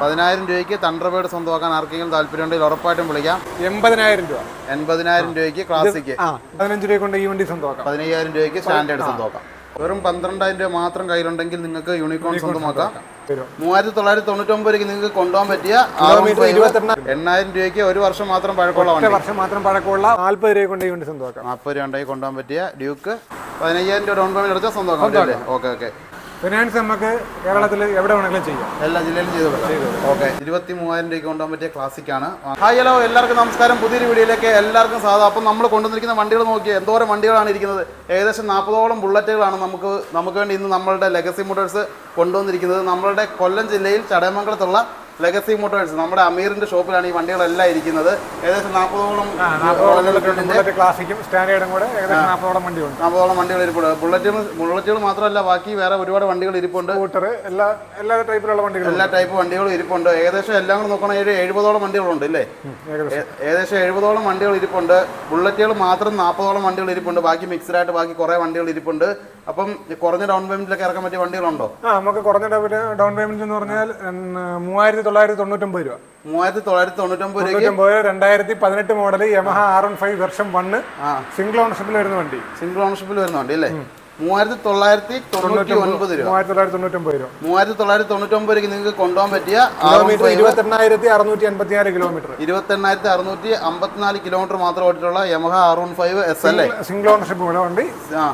പതിനായിരം രൂപയ്ക്ക് തണ്ടർബേഡ് സ്വന്തമാക്കാൻ ആർക്കെങ്കിലും താല്പര്യമുണ്ടെങ്കിൽ ഉറപ്പായിട്ടും വിളിക്കാം. എൺപതിനായിരം രൂപ. എൺപതിനായിരം രൂപയ്ക്ക് ക്ലാസിക്ക് പതിനഞ്ച് രൂപ കൊണ്ട് ഈ വണ്ടി സ്വന്തമാക്കാം. പതിനയ്യായിരം രൂപയ്ക്ക് സ്റ്റാൻഡേർഡ് സ്വന്തമാക്കാം. വെറും പന്ത്രണ്ടായിരം രൂപ മാത്രം കയ്യിലുണ്ടെങ്കിൽ നിങ്ങൾക്ക് യൂണിക്കോൺ സ്വന്തമാക്കാം. മൂവായിരത്തി തൊള്ളായിരത്തി തൊണ്ണൂറ്റൊമ്പത് രൂപയ്ക്ക് നിങ്ങൾക്ക് കൊണ്ടുപോകാൻ പറ്റിയ എണ്ണായിരം രൂപയ്ക്ക് ഒരു വർഷം മാത്രം പഴക്കമുള്ള വർഷം മാത്രം പഴക്കമുള്ള നാല്പത് രൂപ കൊണ്ട് സ്വന്തമാക്കാം. നാൽപ്പത് രൂപ ഉണ്ടെങ്കിൽ കൊണ്ടുപോകാൻ പറ്റിയ ഡ്യൂക്ക് പതിനയ്യായിരം രൂപ ഡൗൺ പേയ്മെന്റ് അടച്ചാൽ സ്വന്തമാക്കാം ഓക്കെ ഓക്കെ ഫിനാൻസ് നമുക്ക് കേരളത്തിൽ എവിടെ വേണമെങ്കിലും ചെയ്യാം. എല്ലാ ജില്ലയിലും ചെയ്തു ഓക്കെ. ഇരുപത്തി മൂവായിരം രൂപയ്ക്ക് കൊണ്ടുപോകാൻ പറ്റിയ ക്ലാസിക് ആണ്. ഹായ് ഹലോ എല്ലാവർക്കും നമസ്കാരം. പുതിയൊരു വീഡിയോയിലേക്ക് എല്ലാവർക്കും സാധാ അപ്പം നമ്മൾ കൊണ്ടുവന്നിരിക്കുന്ന വണ്ടികൾ നോക്കി എന്തോരം വണ്ടികളാണ് ഇരിക്കുന്നത്? ഏകദേശം നാൽപ്പതോളം ബുള്ളറ്റുകളാണ് നമുക്ക് നമുക്ക് വേണ്ടി ഇന്ന് നമ്മളുടെ ലെഗസി മോട്ടോഴ്സ് കൊണ്ടുവന്നിരിക്കുന്നത്. നമ്മളുടെ കൊല്ലം ജില്ലയിൽ ചടയമംഗലത്തുള്ള ലെഗസി മോട്ടോഴ്സ് നമ്മുടെ അമീറിന്റെ ഷോപ്പിലാണ് ഈ വണ്ടികളെല്ലാം ഇരിക്കുന്നത്. ഏകദേശം നാൽപ്പതോളം ക്ലാസിക്കും സ്റ്റാൻഡേർഡും കൂടെ ഏകദേശം നാൽപ്പതോളം വണ്ടിയുണ്ട്. നാൽപ്പതോളം വണ്ടികൾ ഇരിപ്പുണ്ട്. ബുള്ളറ്റുകൾ ബുള്ളറ്റുകൾ മാത്രമല്ല ബാക്കി വേറെ ഒരുപാട് വണ്ടികൾ ഇരിപ്പുണ്ട്. സ്കൂട്ടർ എല്ലാ എല്ലാ ടൈപ്പിലുള്ള വണ്ടികൾ എല്ലാ ടൈപ്പ് വണ്ടികളും ഇരിപ്പുണ്ട്. ഏകദേശം എല്ലാം കൂടെ നോക്കണ ഒരു എഴുപതോളം വണ്ടികളുണ്ട് ഇല്ലേ? ഏകദേശം. എഴുപതോളം വണ്ടികൾ ഇരിപ്പുണ്ട്. ബുള്ളറ്റുകൾ മാത്രം നാൽപ്പതോളം വണ്ടികൾ ഇരിപ്പുണ്ട്. ബാക്കി മിക്സ്ഡ് ആയിട്ട് ബാക്കി കുറേ വണ്ടികൾ ഇരിപ്പുണ്ട്. അപ്പം കുറഞ്ഞ ഡൗൺ പേയ്മെന്റിലൊക്കെ ഇറക്കാൻ പറ്റിയ വണ്ടികളുണ്ടോ? ആ നമുക്ക് കുറഞ്ഞ ഡൗൺ പേയ്മെന്റ് എന്ന് പറഞ്ഞാൽ മൂവായിരത്തി തൊള്ളായിരത്തി തൊണ്ണൂറ്റൊമ്പത് രൂപ. മൂവായിരത്തി തൊള്ളായിരത്തി തൊണ്ണൂറ്റൊമ്പത് രണ്ടായിരത്തി പതിനെട്ട് model Yamaha R one five version one single ഓണർഷിപ്പിൽ വരുന്ന വണ്ടി. സിംഗിൾ ഓണർഷിപ്പിൽ വരുന്ന വണ്ടി അല്ലേ? മൂവായിരത്തി തൊള്ളായിരത്തി തൊണ്ണൂറ്റി ഒൻപത് രൂപ. മൂവായിരത്തി തൊള്ളായിരത്തി തൊണ്ണൂറ്റൊമ്പത് രൂപ. മൂവായിരത്തി തൊള്ളായിരത്തി തൊണ്ണൂറ്റൊമ്പത് രൂപയ്ക്ക് നിങ്ങൾക്ക് കൊണ്ടുപോകാൻ പറ്റിയ കിലോമീറ്റർ ഇരുപത്തെണ്ണായിരത്തി അറുന്നൂറ്റി കിലോമീറ്റർ. ഇരുപത്തെണ്ണായിരത്തി അറുന്നൂറ്റി അമ്പത്തിനാല് കിലോമീറ്റർ മാത്രം ഓടിയിട്ടുള്ള Yamaha R one five S L single ownership ഉള്ള വണ്ടി.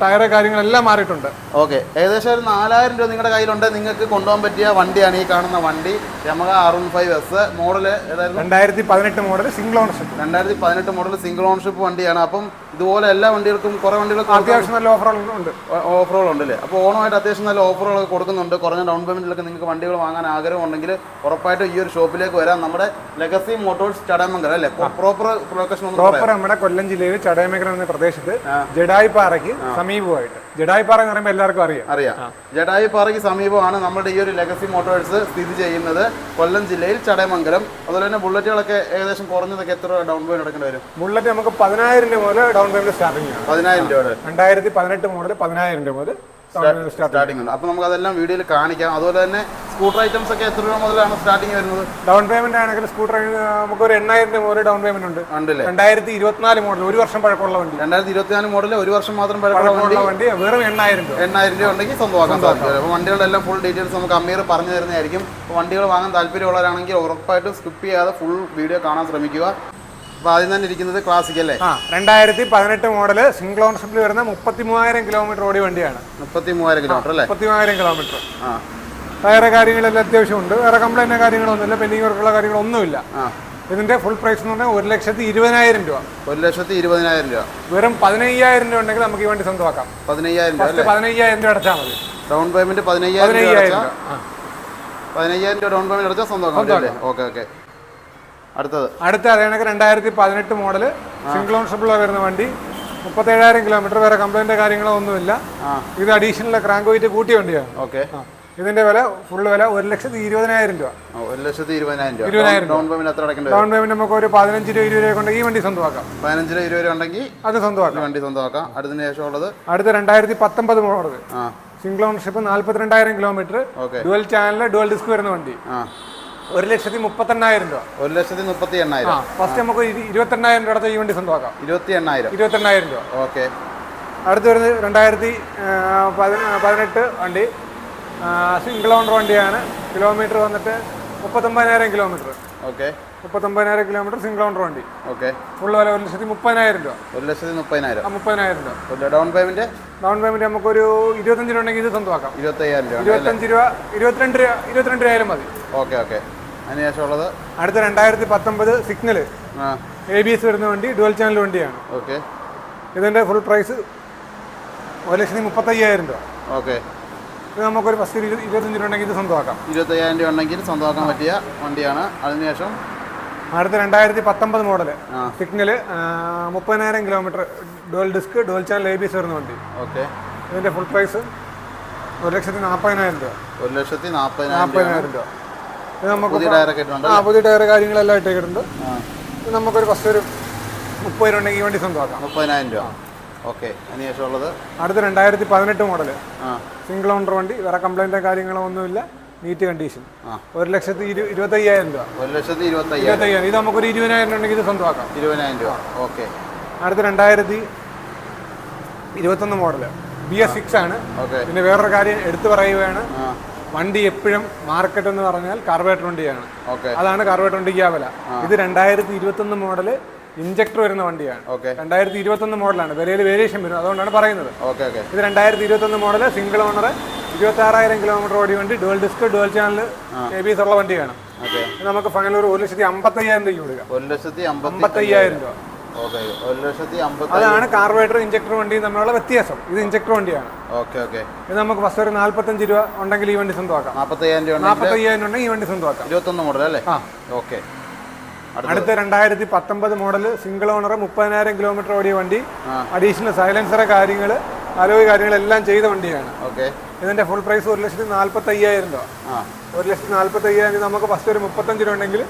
ടയറ് കാര്യങ്ങളെല്ലാം മാറിയിട്ടുണ്ട്. ഓക്കെ ഏകദേശം ഒരു നാലായിരം രൂപ നിങ്ങളുടെ കയ്യിലുണ്ട്. നിങ്ങൾക്ക് കൊണ്ടുപോകാൻ പറ്റിയ വണ്ടിയാണ് ഈ കാണുന്ന വണ്ടി. Yamaha R one five S model ഏതായിരുന്നു? രണ്ടായിരത്തി പതിനെട്ട് മോഡൽ സിംഗിൾ ഓണർഷിപ്പ് രണ്ടായിരത്തി പതിനെട്ട് മോഡൽ സിംഗിൾ ഓണർഷിപ്പ് വണ്ടിയാണ്. അപ്പം ഇതുപോലെ എല്ലാ വണ്ടികൾക്കും കുറേ വണ്ടികൾക്ക് അത്യാവശ്യം നല്ല ഓഫറുകളുണ്ട് ഓഫറുകൾ ഉണ്ടല്ലേ അപ്പോൾ ഓണമായിട്ട് അത്യാവശ്യം നല്ല ഓഫറുകളൊക്കെ കൊടുക്കുന്നുണ്ട്. കുറഞ്ഞ ഡൗൺ പേയ്മെന്റിലൊക്കെ നിങ്ങൾക്ക് വണ്ടികൾ വാങ്ങാൻ ആഗ്രഹമുണ്ടെങ്കിൽ ഉറപ്പായിട്ടും ഈ ഒരു ഷോപ്പിലേക്ക് വരാം. നമ്മുടെ ലെഗസി മോട്ടോഴ്സ് ചടയമംഗലം അല്ലേ? പ്രോപ്പർ ലൊക്കേഷൻ പ്രോപ്പർ നമ്മുടെ കൊല്ലം ജില്ലയിൽ ചടയമംഗലം എന്ന പ്രദേശത്ത് ജഡായിപ്പാറയ്ക്ക് സമീപമായിട്ട് ജഡായിപ്പാറ എന്ന് പറയുമ്പോൾ എല്ലാവർക്കും അറിയാം. അറിയാം. ജഡായിപ്പാറയ്ക്ക് സമീപമാണ് നമ്മുടെ ഈ ഒരു ലെഗസി മോട്ടോഴ്സ് സ്ഥിതി ചെയ്യുന്നത്. കൊല്ലം ജില്ലയിൽ ചടയമംഗലം. അതുപോലെ തന്നെ ബുള്ളറ്റുകളൊക്കെ ഏകദേശം കുറഞ്ഞതൊക്കെ എത്ര രൂപ ഡൗൺ പേയ്മെന്റ് എടുക്കേണ്ടി വരും? ബുള്ളറ്റ് നമുക്ക് പതിനായിരം രൂപ മുതൽ ഡൗൺ പേയ്മെന്റ് സ്റ്റാർട്ടിംഗ് ആണ്. പതിനായിരം രൂപ രണ്ടായിരത്തി പതിനെട്ട് മോഡൽ പതിനായിരം രൂപ മുതൽ സ്റ്റാർട്ടിംഗ് ഉണ്ട്. അപ്പോൾ നമുക്ക് അതെല്ലാം വീഡിയോയിൽ കാണിക്കാം. അതുപോലെ തന്നെ സ്കൂട്ടർ ഐറ്റംസ് ഒക്കെ എത്ര രൂപ മുതലാണ് സ്റ്റാർട്ടിങ് വരുന്നത്? ഡൗൺ പേയ്മെന്റ് ആണെങ്കിൽ സ്കൂട്ടർ നമുക്ക് ഒരു എണ്ണായിരം രൂപ മുതൽ ഡൗൺ പേയ്മെന്റ് ഉണ്ട്. ഉണ്ടല്ലേ? രണ്ടായിരത്തി ഇരുപത്തിനാല് മോഡൽ ഒരു വർഷം പഴക്കമുള്ള വണ്ടി. രണ്ടായിരത്തി ഇരുപത്തിനാല് മോഡൽ ഒരു വർഷം മാത്രം പഴക്കമുള്ള വണ്ടി? വെറും എണ്ണായിരം രൂപ. എണ്ണായിരം രൂപ ഉണ്ടെങ്കിൽ സ്വന്തമാക്കാൻ സാധിക്കും അപ്പോൾ വണ്ടികളുടെ എല്ലാം ഫുൾ ഡീറ്റെയിൽസ് നമുക്ക് അമീർ പറഞ്ഞു തരുന്നതായിരിക്കും. വണ്ടികൾ വാങ്ങാൻ താല്പര്യമുള്ളവരാണെങ്കിൽ ഉറപ്പായിട്ടും സ്കിപ്പ് ചെയ്യാതെ ഫുൾ വീഡിയോ കാണാൻ ശ്രമിക്കുക. ആദ്യം തന്നെ ഇരിക്കുന്നത് ക്ലാസിക് അല്ലേ? ആ രണ്ടായിരത്തി പതിനെട്ട് മോഡൽ സിംഗിൾ ഓണർഷിപ്പിൽ വരുന്ന മുപ്പത്തി മൂവായിരം കിലോമീറ്റർ ഓടിയ വണ്ടിയാണ്. മുപ്പത്തി മൂവായിരം കിലോമീറ്റർ അല്ലേ? മുപ്പത്തി മൂവായിരം കിലോമീറ്റർ ആ. വേറെ കാര്യങ്ങളെല്ലാം അത്യാവശ്യമുണ്ട് വേറെ കംപ്ലൈന്റോ കാര്യങ്ങളൊന്നുമില്ല പെൻഡിങ് വർക്കുള്ള കാര്യങ്ങളൊന്നുമില്ല ഇതിന്റെ ഫുൾ പ്രൈസ് എന്ന് പറഞ്ഞാൽ ഒരു ലക്ഷത്തി ഇരുപതിനായിരം രൂപ. ഒരു ലക്ഷത്തി ഇരുപതിനായിരം രൂപ. വെറും പതിനയ്യായിരം രൂപ ഉണ്ടെങ്കിൽ നമുക്ക് ഈ വണ്ടി സ്വന്തമാക്കാം. പതിനയ്യായിരം രൂപ പതിനയ്യായിരം രൂപ അടച്ചാൽ മതി. ഡൗൺ പേയ്മെന്റ് പതിനയ്യായിരം രൂപ പതിനയ്യായിരം രൂപ. ഡൗൺ പേയ്മെന്റ് അടച്ചാൽ സ്വന്തമാക്കാം. Okay okay. അടുത്തത്. അടുത്ത അതേ കണക്ക് രണ്ടായിരത്തി പതിനെട്ട് മോഡൽ സിംഗിൾ ഓൺഷിപ്പിലാണ് വരുന്ന വണ്ടി. മുപ്പത്തേഴായിരം കിലോമീറ്റർ വേറെ കംപ്ലൈന്റ് കാര്യങ്ങളോ ഒന്നുമില്ല. ഇത് അഡീഷണൽ ക്രാങ്ക് വെയിറ്റ് കൂട്ടിയ വണ്ടിയാണ്. ഓക്കെ. ഇതിന്റെ വില ഫുൾ വില ഒരു ലക്ഷത്തി ഇരുപതിനായിരം രൂപ. ഒരു ലക്ഷത്തി ഇരുപതിനായിരം രൂപ. ഇരുപതിനായിരം ഡൗൺ പേയ്മെന്റ് എത്ര അടക്കേണ്ടത് ഡൗൺ പേയ്മെന്റ് നമുക്ക് ഒരു പതിനഞ്ച് രൂപ ഇരുപത് രൂപ കൊണ്ട് ഈ വണ്ടി സ്വന്തമാക്കാം. പതിനഞ്ച് രൂപ ഇരുപത് രൂപ ഉണ്ടെങ്കിൽ അത് സ്വന്തമാക്കാം. വണ്ടി സ്വന്തമാക്കാം. അടുത്തതിന് ശേഷം ഉള്ളത് അടുത്ത രണ്ടായിരത്തി പത്തൊമ്പത് model single ownership നാല്പത്തിരണ്ടായിരം kilometre dual channel dual disc വരുന്ന വണ്ടി. ഒരു ലക്ഷത്തി മുപ്പത്തെണ്ണായിരം രൂപ. ഒരു ലക്ഷത്തി മുപ്പത്തി ആ എണ്ണായിരം ഫസ്റ്റ് നമുക്ക് ഇരുപത്തി ഇരുപത്തെണ്ണായിരം രൂപ അടുത്ത ഈ വണ്ടി സ്വന്തമാക്കാം. ഇരുപത്തി എണ്ണായിരം ഇരുപത്തെണ്ണായിരം രൂപ. ഓക്കെ. അടുത്ത് വരുന്നത് രണ്ടായിരത്തി പതിനെട്ട് വണ്ടി. സിംഗിൾ ഓണർ വണ്ടിയാണ്. കിലോമീറ്റർ വന്നിട്ട് മുപ്പത്തൊമ്പതിനായിരം കിലോമീറ്റർ. ഓക്കെ. മുപ്പത്തൊമ്പതിനായിരം കിലോമീറ്റർ സിംഗിൾ ഓണർ വണ്ടി. ഓക്കെ ഫുള്ള് വില ഒരു ലക്ഷത്തി മുപ്പതിനായിരം രൂപ. ഒരു ലക്ഷത്തി മുപ്പതിനായിരം. മുപ്പതിനായിരം രൂപ. ഡൗൺ പേയ്മെന്റ് ഡൗൺ പേയ്മെന്റ് നമുക്കൊരു ഇരുപത്തഞ്ച് രൂപ ഉണ്ടെങ്കിൽ ഇത് സ്വന്തമാക്കാം. ഇരുപത്തയ്യായിരം രൂപ ഇരുപത്തഞ്ച് രൂപ ഇരുപത്തിരണ്ട് രൂപ ഇരുപത്തിരണ്ട് രൂപ ആയാലും മതി. ഓക്കെ ഓക്കെ അതിന് ശേഷം ഉള്ളത് അടുത്ത രണ്ടായിരത്തി പത്തൊമ്പത് സിഗ്നൽ എ ബി എസ് വരുന്ന വണ്ടി ഡുവൽ ചാനൽ വണ്ടിയാണ്. ഓക്കെ ഇതിന്റെ ഫുൾ പ്രൈസ് ഒരു ലക്ഷത്തി മുപ്പത്തയ്യായിരം രൂപ. ഓക്കെ ഇത് നമുക്കൊരു ഫസ്റ്റ് ഇരു ഇരുപത്തഞ്ച് രൂപ ഉണ്ടെങ്കിൽ ഇത് സ്വന്തമാക്കാം. ഇരുപത്തയ്യായിരം രൂപ ഉണ്ടെങ്കിൽ സ്വന്തമാക്കാൻ പറ്റിയ വണ്ടിയാണ്. അതിനുശേഷം അടുത്ത രണ്ടായിരത്തി പത്തൊമ്പത് മോഡൽ ആ. സിഗ്നൽ മുപ്പതിനായിരം kilometre dual disc dual channel A B വരുന്ന വണ്ടി. ഓക്കെ. ഇതിന്റെ ഫുൾ പ്രൈസ് ഒരു ലക്ഷത്തി നാൽപ്പതിനായിരം രൂപ. ഒരു ലക്ഷത്തി നാൽപ്പതിനായിരം രൂപ. ഇത് നമുക്ക് ആ പുതിയ ടയർ കാര്യങ്ങളെല്ലാം ഇട്ടേക്കിട്ടുണ്ട് ഇത് നമുക്കൊരു ഫസ്റ്റ് ഒരു മുപ്പത് രൂപ ഉണ്ടെങ്കിൽ വണ്ടി സ്വന്തമാക്കാം. മുപ്പതിനായിരം രൂപ. ഓക്കെ. അതിനുശേഷം ഉള്ളത് അടുത്ത രണ്ടായിരത്തി പതിനെട്ട് മോഡൽ സിംഗിൾ ഓണർ വണ്ടി വേറെ കംപ്ലൈന്റോ കാര്യങ്ങളോ ഒന്നുമില്ല. Neat condition. ഒരു ലക്ഷത്തി ഇരു ഇരുപത്തയ്യായിരം രൂപ. ഒരു ലക്ഷത്തി ഇരുപത്തയ്യായിരം. ഇത് നമുക്കൊരു ഇരുപതിനായിരം ഉണ്ടെങ്കിൽ ഇത് സ്വന്തമാക്കാം. ഇരുപതിനായിരം രൂപ. ഓക്കെ. അടുത്ത രണ്ടായിരത്തി ഇരുപത്തൊന്ന് മോഡൽ ബി എസ് സിക്സ് ആണ്. പിന്നെ വേറൊരു കാര്യം എടുത്തു പറയുകയാണ്. വണ്ടി എപ്പോഴും മാർക്കറ്റ് എന്ന് പറഞ്ഞാൽ കാർബേറ്റർ വണ്ടിയാണ് ഓക്കെ. അതാണ് കാർബേറ്റർ വണ്ടിക്ക് ആ. വില ഇത് രണ്ടായിരത്തി ഇരുപത്തൊന്ന് മോഡൽ ഇഞ്ചക്ടർ വരുന്ന വണ്ടിയാണ്. രണ്ടായിരത്തി ഇരുപത്തൊന്ന് മോഡലാണ് വിലയിൽ വേരിയേഷൻ വരും. അതുകൊണ്ടാണ് പറയുന്നത്. Okay okay. ഇത് രണ്ടായിരത്തി ഇരുപത്തൊന്ന് മോഡൽ സിംഗിൾ ഓണർ ഇരുപത്തി ആറായിരം കിലോമീറ്റർ ഓടി വണ്ടി dual disc dual channel A B S ഉള്ള വണ്ടി വേണം നമുക്ക് ഫൈനൽ ഒരു ലക്ഷത്തി അമ്പത്തയ്യായിരം രൂപ കൊടുക്കാം ഒരു ലക്ഷത്തി അമ്പത്തി അമ്പത്തയ്യായിരം രൂപ. അതാണ് കാർബോറേറ്റർ ഇഞ്ചക്ടർ വണ്ടി തമ്മിലുള്ള വ്യത്യാസം. ഇത് ഇഞ്ചക്ടർ വണ്ടിയാണ്. Okay okay. ഇത് നമുക്ക് ഫസ്റ്റ് ഒരു നാല്പത്തഞ്ച് രൂപ ഉണ്ടെങ്കിൽ ഈ വണ്ടി സ്വന്തമാക്കാം. നാൽപ്പത്തയ്യായിരം രൂപ നാൽപ്പത്തയ്യായിരം ഉണ്ടെങ്കിൽ ഈ വണ്ടി സ്വന്തമാക്കാം. ഇരുപത്തൊന്ന് മോഡൽ അല്ലേ? ആ. ഓക്കെ. അടുത്ത. രണ്ടായിരത്തി പത്തൊമ്പത് മോഡൽ സിംഗിൾ ഓണർ മുപ്പതിനായിരം കിലോമീറ്റർ ഓടിയ വണ്ടി. അഡീഷണൽ സൈലൻസറെ കാര്യങ്ങൾ അലോയ് കാര്യങ്ങളെല്ലാം ചെയ്ത വണ്ടിയാണ്. ഓക്കെ. ഇതിന്റെ ഫുൾ പ്രൈസ് ഒരു ലക്ഷത്തി നാല്പത്തി അയ്യായിരം രൂപ ഒരു ലക്ഷത്തി നാല്പത്തി അയ്യായിരം നമുക്ക് ഫസ്റ്റ് ഒരു മുപ്പത്തഞ്ച് രൂപ ഉണ്ടെങ്കിൽ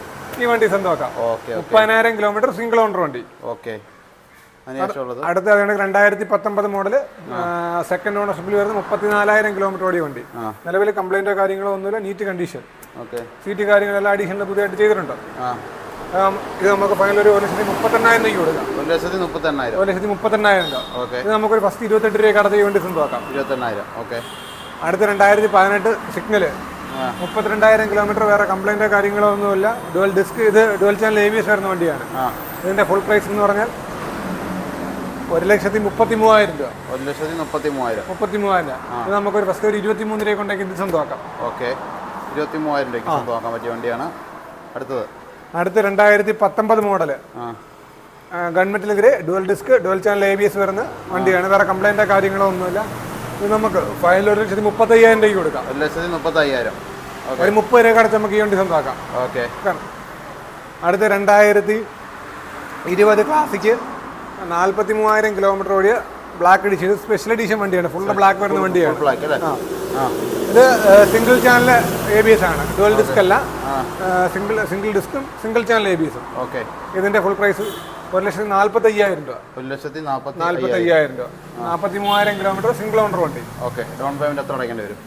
ഈ വണ്ടി സ്വന്തമാക്കാം. മുപ്പതിനായിരം കിലോമീറ്റർ സിംഗിൾ ഓണർ വണ്ടി. ഓക്കെ. അടുത്ത അതുകൊണ്ട് രണ്ടായിരത്തി പത്തൊമ്പത് മോഡൽ സെക്കൻഡ് ഓണർഷിപ്പിൽ വരുന്ന മുപ്പത്തിനാലായിരം കിലോമീറ്റർ ഓടിയ വണ്ടി. നിലവിൽ കംപ്ലൈന്റോ കാര്യങ്ങളോ ഒന്നുമില്ല നീറ്റ് കണ്ടീഷൻ സീറ്റ് കാര്യങ്ങളെല്ലാം അഡീഷണൽ പുതിയതായിട്ട് ചെയ്തിട്ടുണ്ട്. ഇത് നമുക്ക് ഫൈനൽ ഒരു ഒരു ലക്ഷത്തി മുപ്പത്തെണ്ണായിരം രൂപ കൊടുക്കാം. ഒരു ലക്ഷത്തി മുപ്പത്തെണ്ണായിരം. ഒരു ലക്ഷത്തി മുപ്പത്തെണ്ണായിരം രൂപ. ഇത് നമുക്കൊരു ഫസ്റ്റ് ഇരുപത്തെട്ട് രൂപ കടത്തി വേണ്ടി സ്വന്തമാക്കാം. ഇരുപത്തെണ്ണായിരം. ഓക്കെ. അടുത്ത രണ്ടായിരത്തി പതിനെട്ട് സിഗ്നൽ. മുപ്പത്തിരണ്ടായിരം കിലോമീറ്റർ വേറെ കംപ്ലൈന്റോ കാര്യങ്ങളോ ഒന്നുമില്ല. ഡുവൽ ഡിസ്ക് ഇത് dual channel A B S വരുന്ന വണ്ടിയാണ്. ഇതിന്റെ ഇതിന്റെ ഫുൾ പ്രൈസ് എന്ന് പറഞ്ഞാൽ ഒരു ലക്ഷത്തി മുപ്പത്തി മൂവായിരം രൂപ. ഒരു ലക്ഷത്തി മുപ്പത്തി മൂവായിരം മുപ്പത്തി മൂവായിരം രൂപ ഇത് നമുക്കൊരു ഫസ്റ്റ് ഒരു ഇരുപത്തി മൂന്ന് രൂപ കൊണ്ടെങ്കിൽ ഇത് സ്വന്തമാക്കാം. ഓക്കെ. ഇരുപത്തി മൂവായിരം രൂപയ്ക്ക് സ്വന്തമാക്കാൻ പറ്റിയ വണ്ടിയാണ്. അടുത്തത്? അടുത്ത രണ്ടായിരത്തി പത്തൊമ്പത് മോഡൽ. ആ. Grey dual disc dual channel A B S വരുന്ന വണ്ടിയാണ്. വേറെ കംപ്ലൈന്റോ കാര്യങ്ങളോ ഒന്നുമില്ല. നമുക്ക് ഫൈനൽ ഒരു ലക്ഷത്തി മുപ്പത്തയ്യായിരം രൂപയ്ക്ക് കൊടുക്കാം. ഒരു ലക്ഷത്തി മുപ്പത്തയ്യായിരം. ഒരു മുപ്പത് രൂപ അടച്ച് നമുക്ക് ഈ വണ്ടി സ്വന്തമാക്കാം. ഓക്കെ. അടുത്ത രണ്ടായിരത്തി ഇരുപത് ക്ലാസിക്ക് നാൽപ്പത്തി മൂവായിരം കിലോമീറ്റർ ഓടിയ ബ്ലാക്ക് എഡിഷൻ സ്പെഷ്യൽ എഡിഷൻ വണ്ടിയാണ്. ഫുൾ ബ്ലാക്ക് വരുന്ന വണ്ടിയാണ്. ഇത് single channel A B S ആണ്. ഡുവൽ ഡിസ്ക് അല്ല. സിംഗിൾ സിംഗിൾ ഡിസ്കും സിംഗിൾ ചാനൽ എ ബി എസും ഓക്കെ ഇതിന്റെ ഫുൾ പ്രൈസ് ഒരു ലക്ഷത്തി നാല്പത്തി അയ്യായിരം രൂപ. ഒരു ലക്ഷത്തി നാൽപ്പത്തി നാല്പത്തി അയ്യായിരം. രൂപ. നാൽപ്പത്തി മൂവായിരം കിലോമീറ്റർ സിംഗിൾ ഓണർ വണ്ടി. ഓക്കെ. ഡൗൺ പേയ്മെന്റ് എത്ര അടയ്ക്കേണ്ടി വരും?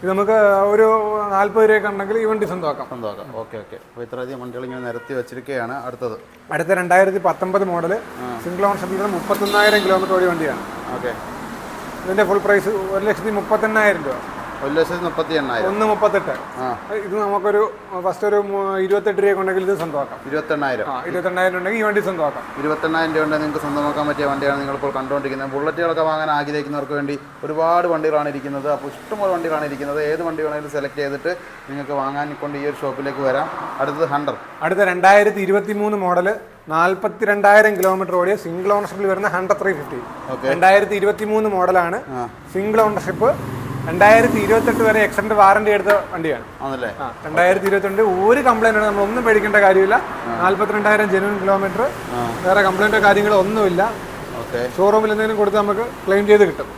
ഇത് നമുക്ക് ഒരു നാല്പത് രൂപയൊക്കെ ഉണ്ടെങ്കിൽ ഈ വണ്ടി സ്വന്തമാക്കാം. സ്വന്തമാക്കാം. Okay okay. അപ്പോൾ ഇത്രയധികം വണ്ടികൾ ഇങ്ങനെ നിരത്തി വെച്ചിരിക്കുകയാണ് അടുത്തത്. അടുത്ത രണ്ടായിരത്തി പത്തൊമ്പത് മോഡൽ സിംഗിൾ ഓണർഷിപ്പിൽ മുപ്പത്തൊന്നായിരം കിലോമീറ്റർ ഓടിയ വണ്ടിയാണ്. ഓക്കെ. ഇതിന്റെ ഫുൾ പ്രൈസ് ഒരു ലക്ഷത്തി മുപ്പത്തെണ്ണായിരം രൂപ. ഒരു ലക്ഷത്തി മുപ്പത്തി എണ്ണായിരം ഒന്ന് മുപ്പത്തെട്ട്. ഇത് നമുക്കൊരു ഫസ്റ്റ് ഒരു ഇരുപത്തെട്ട് രൂപ ഉണ്ടെങ്കിൽ ഇത് സ്വന്തമാക്കാം. ഇരുപത്തെണ്ണായിരം. ആ ഇരുപത്തെണ്ണായിരം ഉണ്ടെങ്കിൽ ഈ വണ്ടി സ്വന്തമാക്കാം. ഇരുപത്തെണ്ണായിരം രൂപ ഉണ്ടെങ്കിൽ നിങ്ങൾക്ക് സ്വന്തമാക്കാൻ പറ്റിയ വണ്ടിയാണ് നിങ്ങളിപ്പോൾ കണ്ടുകൊണ്ടിരിക്കുന്നത്. ബുള്ളറ്റുകളൊക്കെ വാങ്ങാൻ ആഗ്രഹിക്കുന്നവർക്ക് വേണ്ടി ഒരുപാട് വണ്ടികളാണ് ഇരിക്കുന്നത്. അപ്പോൾ ഇഷ്ടംപോലെ വണ്ടികളാണ് ഇരിക്കുന്നത്. ഏത് വണ്ടി വേണമെങ്കിലും സെലക്ട് ചെയ്തിട്ട് നിങ്ങൾക്ക് വാങ്ങാൻ കൊണ്ട് ഈ ഒരു ഷോപ്പിലേക്ക് വരാം. അടുത്തത് ഹണ്ടർ അടുത്ത രണ്ടായിരത്തി ഇരുപത്തി മൂന്ന് മോഡൽ നാൽപ്പത്തി രണ്ടായിരം കിലോമീറ്റർ ഓടിയ സിംഗിൾ ഓണർഷിപ്പിൽ വരുന്ന ഹൺഡ്രഡ് ത്രീ ഫിഫ്റ്റി രണ്ടായിരത്തി ഇരുപത്തി മൂന്ന് മോഡലാണ് സിംഗിൾ ഓണർഷിപ്പ് രണ്ടായിരത്തി ഇരുപത്തെട്ട് വരെ എക്സ്റ്റൻഡ് വാറണ്ടി എടുത്ത വണ്ടിയാണ്. ആണല്ലേ? രണ്ടായിരത്തി ഇരുപത്തിരണ്ട് ഒരു കംപ്ലൈന്റ് നമ്മൾ ഒന്നും പേടിക്കേണ്ട കാര്യമില്ല. നാല്പത്തിരണ്ടായിരം ജനുവൻ കിലോമീറ്റർ വേറെ കംപ്ലൈന്റോ കാര്യങ്ങളോ ഒന്നുമില്ല. ഷോറൂമിൽ എന്തെങ്കിലും കൊടുത്ത് നമുക്ക് ക്ലെയിം ചെയ്ത് കിട്ടും.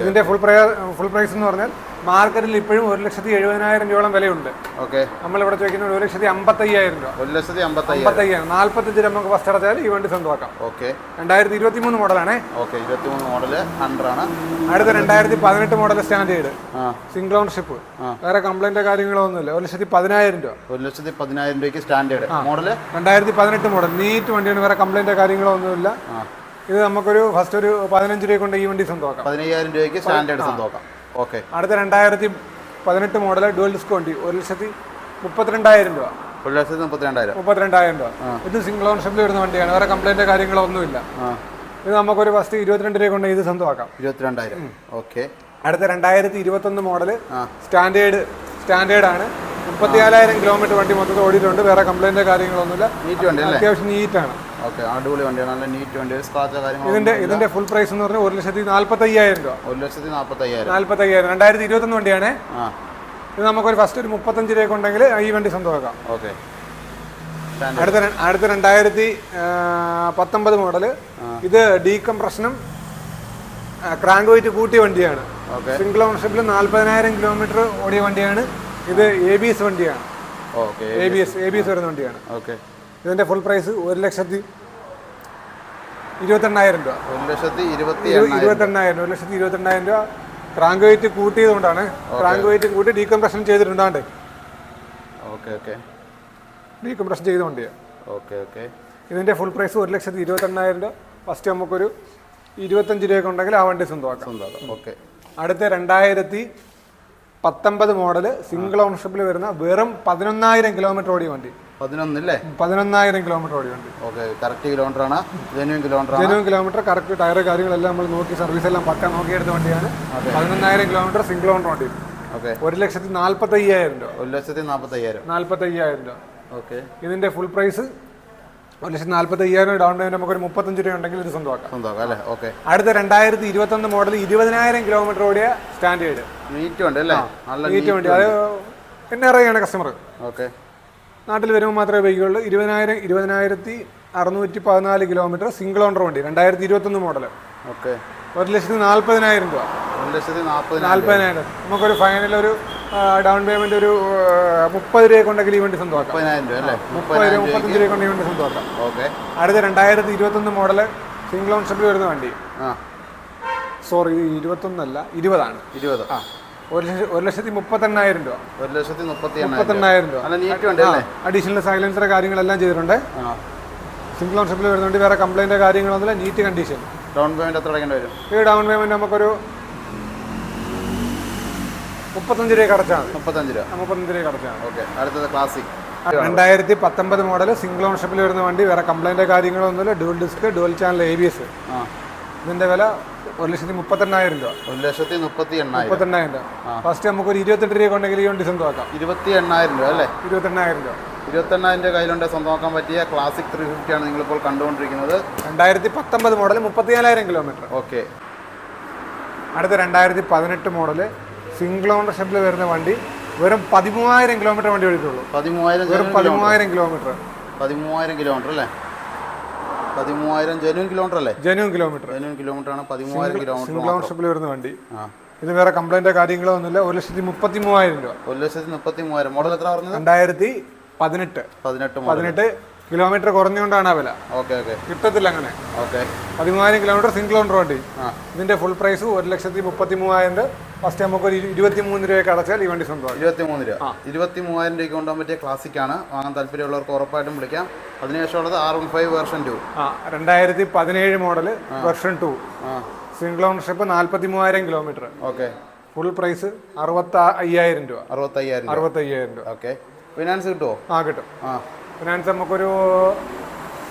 ഇതിന്റെ ഫുൾ പ്രൈസ് ഫുൾ പ്രൈസ് എന്ന് പറഞ്ഞാൽ മാർക്കറ്റിൽ ഇപ്പോഴും ഒരു ലക്ഷത്തി എഴുപതിനായിരം രൂപയോളം വിലയുണ്ട്. ഓക്കെ നമ്മൾ ഇവിടെ ചോദിക്കുന്നത് ഒരു ലക്ഷത്തി അമ്പത്തയ്യായിരം രൂപ. ഒരു ലക്ഷത്തി അമ്പത്തയ്യായിരം. രൂപ നമുക്ക് ഫസ്റ്റ് അടച്ചാൽ ഈ വണ്ടി സ്വന്തമാക്കാം ഓക്കെ രണ്ടായിരത്തി ഇരുപത്തി മൂന്ന് മോഡലാണേ. ഓക്കെ ഇരുപത്തി മൂന്ന് ഹണ്ടർ ആണ്. അടുത്ത രണ്ടായിരത്തി പതിനെട്ട് മോഡൽ സ്റ്റാൻഡേർഡ് സിംഗിൾ ഓണർഷിപ്പ് വേറെ കംപ്ലൈന്റ് കാര്യങ്ങളോ ഒന്നുമില്ല. ഒരു ലക്ഷത്തി പതിനായിരം രൂപ. ഒരു ലക്ഷത്തി പതിനായിരം രൂപയ്ക്ക് സ്റ്റാൻഡേർഡ് മോഡൽ? രണ്ടായിരത്തി പതിനെട്ട് മോഡൽ. നീറ്റ് വണ്ടിയാണ്. വേറെ കംപ്ലൈന്റ് കാര്യങ്ങളോ ഒന്നുമില്ല. ഇത് നമുക്കൊരു ഫസ്റ്റ് ഒരു പതിനഞ്ച് രൂപ കൊണ്ട് ഈ വണ്ടി സ്വന്തമാക്കാം. പതിനയ്യായിരം രൂപയ്ക്ക് സ്റ്റാൻഡേർഡ് സ്വന്തമാക്കാം. ഓക്കെ അടുത്ത രണ്ടായിരത്തി പതിനെട്ട് മോഡൽ ഡുവൽ ഡിസ്ക് വണ്ടി ഒരു ലക്ഷത്തി മുപ്പത്തിരണ്ടായിരം രൂപ. ഒരു ലക്ഷത്തി മുപ്പത്തിരണ്ടായിരം. മുപ്പത്തിരണ്ടായിരം രൂപ. ഇത് സിംഗിൾ ഓൺഷിപ്പിൽ വരുന്ന വണ്ടിയാണ്. വേറെ കംപ്ലൈന്റോ കാര്യങ്ങളോ ഒന്നുമില്ല ഇത് നമുക്കൊരു ഫസ്റ്റ് ഇരുപത്തിരണ്ട് രൂപ കൊണ്ട് ഇത് സ്വന്തമാക്കാം. ഇരുപത്തിരണ്ടായിരം. ഓക്കെ അടുത്ത രണ്ടായിരത്തി ഇരുപത്തൊന്ന് മോഡൽ സ്റ്റാൻഡേർഡ് സ്റ്റാൻഡേർഡ് ആണ്. മുപ്പത്തിനാലായിരം കിലോമീറ്റർ വണ്ടി മൊത്തത്തിൽ ഓടിയിട്ടുണ്ട്. വേറെ കംപ്ലൈന്റ് കാര്യങ്ങളൊന്നുമില്ല. നീറ്റ് വണ്ടി അത്യാവശ്യം നീറ്റാണ് ഓക്കെ അടിപൊളി വണ്ടിയാണ്. നല്ല നീറ്റ് വണ്ടി. സ്ക്രാച്ചോ ഇതിന്റെ ഇതിന്റെ ഫുൾ പ്രൈസ് എന്ന് പറഞ്ഞാൽ ഒരു ലക്ഷത്തി നാല്പത്തി അയ്യായിരം രൂപ. ഒരു ലക്ഷത്തി നാല്പത്തയ്യായിരം. നാല്പത്തി അയ്യായിരം രണ്ടായിരത്തി ഇരുപത്തൊന്ന് വണ്ടിയാണ്. ഇത് നമുക്കൊരു ഫസ്റ്റ് ഒരു മുപ്പത്തഞ്ച് രൂപ ഉണ്ടെങ്കിൽ ഈ വണ്ടി സ്വന്തമാക്കാം. ഓക്കെ അടുത്ത അടുത്ത രണ്ടായിരത്തി പത്തൊമ്പത് മോഡൽ ഇത് ഡീകംപ്രഷനും ക്രാങ്ക് വെയിറ്റ് കൂട്ടിയ വണ്ടിയാണ്. സിംഗിൾ ഓണർഷിപ്പിൽ നാല്പതിനായിരം കിലോമീറ്റർ ഓടിയ വണ്ടിയാണ്. ഇത് എ ബി എസ് വണ്ടിയാണ്. Okay A B S A B S വരുന്ന വണ്ടിയാണ്. ഓക്കെ. ഇതിന്റെ ഫുൾ പ്രൈസ് ഒരു ലക്ഷത്തി ഇരുപത്തെണ്ണായിരം രൂപ. ഒരു ലക്ഷത്തി ഇരുപത്തി ഇരുപത്തെണ്ണായിരം ഒരു ലക്ഷത്തി ഇരുപത്തെണ്ണായിരം രൂപ. ക്രാങ്ക് വെയിറ്റ് കൂട്ടിയതുകൊണ്ടാണ്. ക്രാങ്ക് വെയിറ്റ് കൂട്ടി ഡീകംപ്രഷൻ ചെയ്തിട്ടുണ്ടാണ്ട് ഓക്കെ ഓക്കെ. ഡീകംപ്രഷൻ ചെയ്ത വണ്ടിയാണ് ഓക്കെ ഓക്കെ. ഇതിന്റെ ഫുൾ പ്രൈസ് ഒരു ലക്ഷത്തി ഇരുപത്തെണ്ണായിരം രൂപ. ഫസ്റ്റ് നമുക്കൊരു ഇരുപത്തഞ്ച് രൂപയൊക്കെ ഉണ്ടെങ്കിൽ ആ വണ്ടി സ്വന്തമാക്കാം. ഓക്കെ. അടുത്ത രണ്ടായിരത്തി പത്തൊമ്പത് മോഡൽ സിംഗിൾ ഓണർഷിപ്പിൽ വരുന്ന വെറും പതിനൊന്നായിരം കിലോമീറ്റർ ഓടിയ വണ്ടി. പതിനൊന്നില്ലേ? പതിനൊന്നായിരം കിലോമീറ്റർ ഓടിയ വണ്ടി. ഓക്കെ കറക്റ്റ് കിലോമീറ്റർ ആണ്. Kilometre genuine kilometre correct tyre കാര്യങ്ങളെല്ലാം നമ്മൾ നോക്കി സർവീസ് എല്ലാം പക്ക നോക്കിയെടുത്ത വണ്ടിയാണ്. പതിനൊന്നായിരം കിലോമീറ്റർ സിംഗിൾ ഓണർ വണ്ടി. ഓക്കെ. ഒരു ലക്ഷത്തി നാല്പത്തി അയ്യായിരം രൂപ. ഒരു ലക്ഷത്തി നാൽപ്പത്തി അയ്യായിരം നാൽപ്പത്തി അയ്യായിരം രൂപ. ഓക്കെ. ഇതിന്റെ ഫുൾ പ്രൈസ് ഒരു ലക്ഷത്തി നാൽപ്പത്തി അയ്യായിരം ഡൗൺ പേയ്മെന്റ് നമുക്ക് ഒരു മുപ്പത്തഞ്ച് രൂപ ഉണ്ടെങ്കിൽ ഇത് സ്വന്തമാക്കാം. സ്വന്തമാക്കാം അല്ലേ? ഓക്കെ. അടുത്ത രണ്ടായിരത്തി ഇരുപത്തൊന്ന് മോഡൽ ഇരുപതിനായിരം കിലോമീറ്റർ ഓടിയ സ്റ്റാൻഡേർഡ് നീറ്റ് ഉണ്ട് അല്ലേ? നല്ല നീറ്റ് വണ്ടി. അത് എന്നെ അറിയാണ് കസ്റ്റമർ ഓക്കെ. നാട്ടിൽ വരുമ്പോൾ മാത്രമേ ഉപയോഗിക്കുള്ളൂ ഇരുപതിനായിരം ഇരുപതിനായിരത്തി അറുന്നൂറ്റി പതിനാല് കിലോമീറ്റർ സിംഗിൾ ഓണർ വണ്ടി. രണ്ടായിരത്തി ഇരുപത്തൊന്ന് മോഡൽ ഓക്കെ. ഒരു ലക്ഷത്തി നാൽപ്പതിനായിരം രൂപ. ഒരു ലക്ഷത്തി നാൽപ്പതിനായിരം നാൽപ്പതിനായിരം നമുക്കൊരു ഫൈനൽ ഒരു ഡൗൺ പേയ്മെന്റ് ഒരു മുപ്പത് രൂപ കൊണ്ടെങ്കിൽ ഈ വണ്ടി സ്വന്തമാക്കാം. മുപ്പത് രൂപ മുപ്പത്തഞ്ച് രൂപ കൊണ്ട് ഈ വണ്ടി സ്വന്തമാക്കാം. ഓക്കെ. അടുത്ത രണ്ടായിരത്തി ഇരുപത്തൊന്ന് മോഡൽ സിംഗിൾ ഓൺഷിപ്പിൽ വരുന്ന വണ്ടി. സോറി ഇത് ഇരുപത്തൊന്നല്ല ഇരുപതാണ്. ഇരുപത്. ആ ഒരു ലക്ഷത്തി ഒരു ലക്ഷത്തി മുപ്പത്തെണ്ണായിരം രൂപ. ഒരു ലക്ഷത്തി മുപ്പത്തി എണ്ണായിരം മുപ്പത്തെണ്ണായിരം രൂപ. അഡീഷണൽ സൈലൻസർ കാര്യങ്ങളെല്ലാം ചെയ്തിട്ടുണ്ട്. സിംഗിൾ ഓൺഷിപ്പിൽ വരുന്നുണ്ട് വേറെ കംപ്ലൈന്റ് കാര്യങ്ങളൊന്നുമില്ല നീറ്റ് കണ്ടീഷൻ ഡൗൺ പേയ്മെന്റ് എത്ര അടയ്ക്കേണ്ടി വരും? ഈ ഡൗൺ പേയ്മെന്റ് നമുക്കൊരു മുപ്പത്തഞ്ച് രൂപ അടച്ചാണ് മുപ്പത്തഞ്ച് രൂപ. മുപ്പത്തഞ്ച് രൂപ അടച്ചാണ് ഓക്കെ അടുത്തത് ക്ലാസിക് രണ്ടായിരത്തി പത്തൊമ്പത് മോഡൽ സിംഗിൾ ഓൺഷിപ്പിൽ വരുന്ന വണ്ടി വേറെ കംപ്ലൈന്റ് കാര്യങ്ങളൊന്നുമില്ല. Dual disc dual channel A B S ഇതിന്റെ ഇതിന്റെ വില ഒരു ലക്ഷത്തി മുപ്പത്തെണ്ണായിരം രൂപ. ഒരു ലക്ഷത്തി മുപ്പത്തി എണ്ണായിരം മുപ്പത്തെണ്ണായിരം രൂപ. ഫസ്റ്റ് നമുക്ക് ഒരു ഇരുപത്തെട്ട് രൂപ ഉണ്ടെങ്കിൽ ഈ വണ്ടി സ്വന്തമാക്കാം. ഇരുപത്തി എണ്ണായിരം രൂപ അല്ലേ? ഇരുപത്തെണ്ണായിരം രൂപ. ഇരുപത്തെണ്ണായിരം രൂപ കയ്യിലുണ്ട് സ്വന്തമാക്കാൻ പറ്റിയ ക്ലാസിക് ത്രീ ഫിഫ്റ്റിയാണ് നിങ്ങളിപ്പോൾ കണ്ടുകൊണ്ടിരിക്കുന്നത്. രണ്ടായിരത്തി പത്തൊമ്പത് മോഡൽ മുപ്പത്തിനാലായിരം കിലോമീറ്റർ ഓക്കെ. അടുത്ത രണ്ടായിരത്തി പതിനെട്ട് മോഡൽ സിംഗിൾ ഓണർഷിപ്പിൽ വരുന്ന വണ്ടി വെറും പതിമൂവായിരം കിലോമീറ്റർ വണ്ടി ഓടിയിട്ടുള്ളൂ. പതിമൂവായിരം വെറും കിലോമീറ്റർ. പതിമൂവായിരം കിലോമീറ്റർ. പതിമൂവായിരം കിലോമീറ്റർ അല്ലേ? പതിമൂവായിരം ജനുവൻ കിലോമീറ്റർ അല്ലേ? Genuine kilometre. ജനുവൻ കിലോമീറ്റർ ആണ് പതിമൂവായിരം കിലോമീറ്റർ സിംഗിൾ ഓണർഷിപ്പിൽ വരുന്ന വണ്ടി. ഇത് വേറെ കംപ്ലൈന്റ് കാര്യങ്ങളോ ഒന്നുമില്ല. ഒരു ലക്ഷത്തി മുപ്പത്തി മൂവായിരം രൂപ. ഒരു ലക്ഷത്തി മുപ്പത്തി മൂവായിരം മോഡൽ എത്ര പറഞ്ഞത്? രണ്ടായിരത്തി പതിനെട്ട്. പതിനെട്ട് പതിനെട്ട് കിലോമീറ്റർ കുറഞ്ഞുകൊണ്ടാണ് ആ വില. Okay okay. കിട്ടത്തില്ല അങ്ങനെ. ഓക്കെ. പതിമൂവായിരം കിലോമീറ്റർ സിംഗിൾ ഓണർ വണ്ടി ഇതിന്റെ ഫുൾ പ്രൈസ് ഒരു ലക്ഷത്തി മുപ്പത്തി മൂവായിരം ഫസ്റ്റ് നമുക്ക് ഒരു ഇരുപത്തി മൂന്ന് രൂപയ്ക്ക് അടച്ചാൽ ഈ വണ്ടി സ്വന്തമാണ് ഇരുപത്തി മൂന്ന് രൂപ. ഇരുപത്തി മൂവായിരം രൂപയ്ക്ക് കൊണ്ടുപോകാൻ പറ്റിയ ക്ലാസിക് ആണ്. വാങ്ങാൻ താല്പര്യമുള്ളവർക്ക് ഉറപ്പായിട്ടും വിളിക്കാം. അതിനുശേഷമുള്ളത് R one five version two ആ രണ്ടായിരത്തി പതിനേഴ് മോഡൽ വെർഷൻ ടു ആ. സിംഗിൾ ഓണർഷിപ്പ് നാൽപ്പത്തി മൂവായിരം കിലോമീറ്റർ ഓക്കെ. ഫുൾ പ്രൈസ് അറുപത്തി അയ്യായിരം രൂപ. അറുപത്തയ്യായിരം അയ്യായിരം അറുപത്തി അയ്യായിരം രൂപ. ഓക്കെ. ഫിനാൻസ് കിട്ടുമോ ആ കിട്ടും. ആ. ഫിനാൻസ് നമുക്കൊരു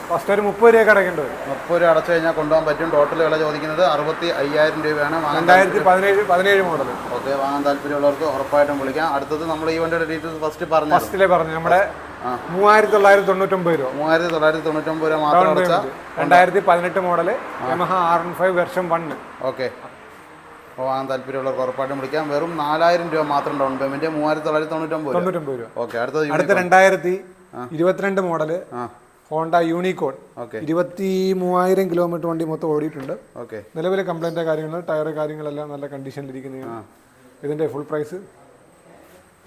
ഫസ്റ്റ് ഒരു മുപ്പത് രൂപയൊക്കെ അടയ്ക്കേണ്ടി വരും. മുപ്പത് രൂപ അടച്ചു കഴിഞ്ഞാൽ കൊണ്ടുപോകാൻ പറ്റും. ടോട്ടൽ വില ചോദിക്കുന്നത് അറുപത്തി അയ്യായിരം രൂപയാണ് രണ്ടായിരത്തി പതിനേഴ് പതിനേഴ് മോഡൽ ഓക്കെ വാങ്ങാൻ താല്പര്യമുള്ളവർക്ക് ഉറപ്പായിട്ടും വിളിക്കാം. അടുത്തത് നമ്മൾ ഈ വണ്ടിയുടെ ഡീറ്റെയിൽസ് ഫസ്റ്റ് പറഞ്ഞു ഫസ്റ്റിലെ പറഞ്ഞു നമ്മുടെ. മൂവായിരത്തി തൊള്ളായിരത്തി തൊണ്ണൂറ്റൊമ്പത് രൂപ. മൂവായിരത്തി തൊള്ളായിരത്തി തൊണ്ണൂറ്റൊമ്പത് രൂപ മാത്രം രണ്ടായിരത്തി പതിനെട്ട് model Yamaha R N five version one okay. അപ്പോൾ വാങ്ങാൻ താല്പര്യമുള്ളവർക്ക് ഉറപ്പായിട്ടും വിളിക്കാം. വെറും നാലായിരം രൂപ മാത്രം ഡൗൺ പേയ്മെന്റ് മൂവായിരത്തി തൊള്ളായിരത്തി തൊണ്ണൂറ്റൊമ്പത് രൂപ. തൊണ്ണൂറ്റൊമ്പത് രൂപ. ഓക്കെ അടുത്തത് അടുത്ത. രണ്ടായിരത്തി ഇരുപത്തിരണ്ട് മോഡൽ ഹോണ്ട യൂണിക്കോൺ. ഓക്കെ. ഇരുപത്തി മൂവായിരം കിലോമീറ്റർ വണ്ടി മൊത്തം ഓടിയിട്ടുണ്ട്. ഓക്കെ. നിലവിലെ കംപ്ലൈന്റ് കാര്യങ്ങൾ ടയർ കാര്യങ്ങളെല്ലാം നല്ല കണ്ടീഷനിലിരിക്കുന്നതാണ് ഇതിന്റെ ഫുൾ പ്രൈസ്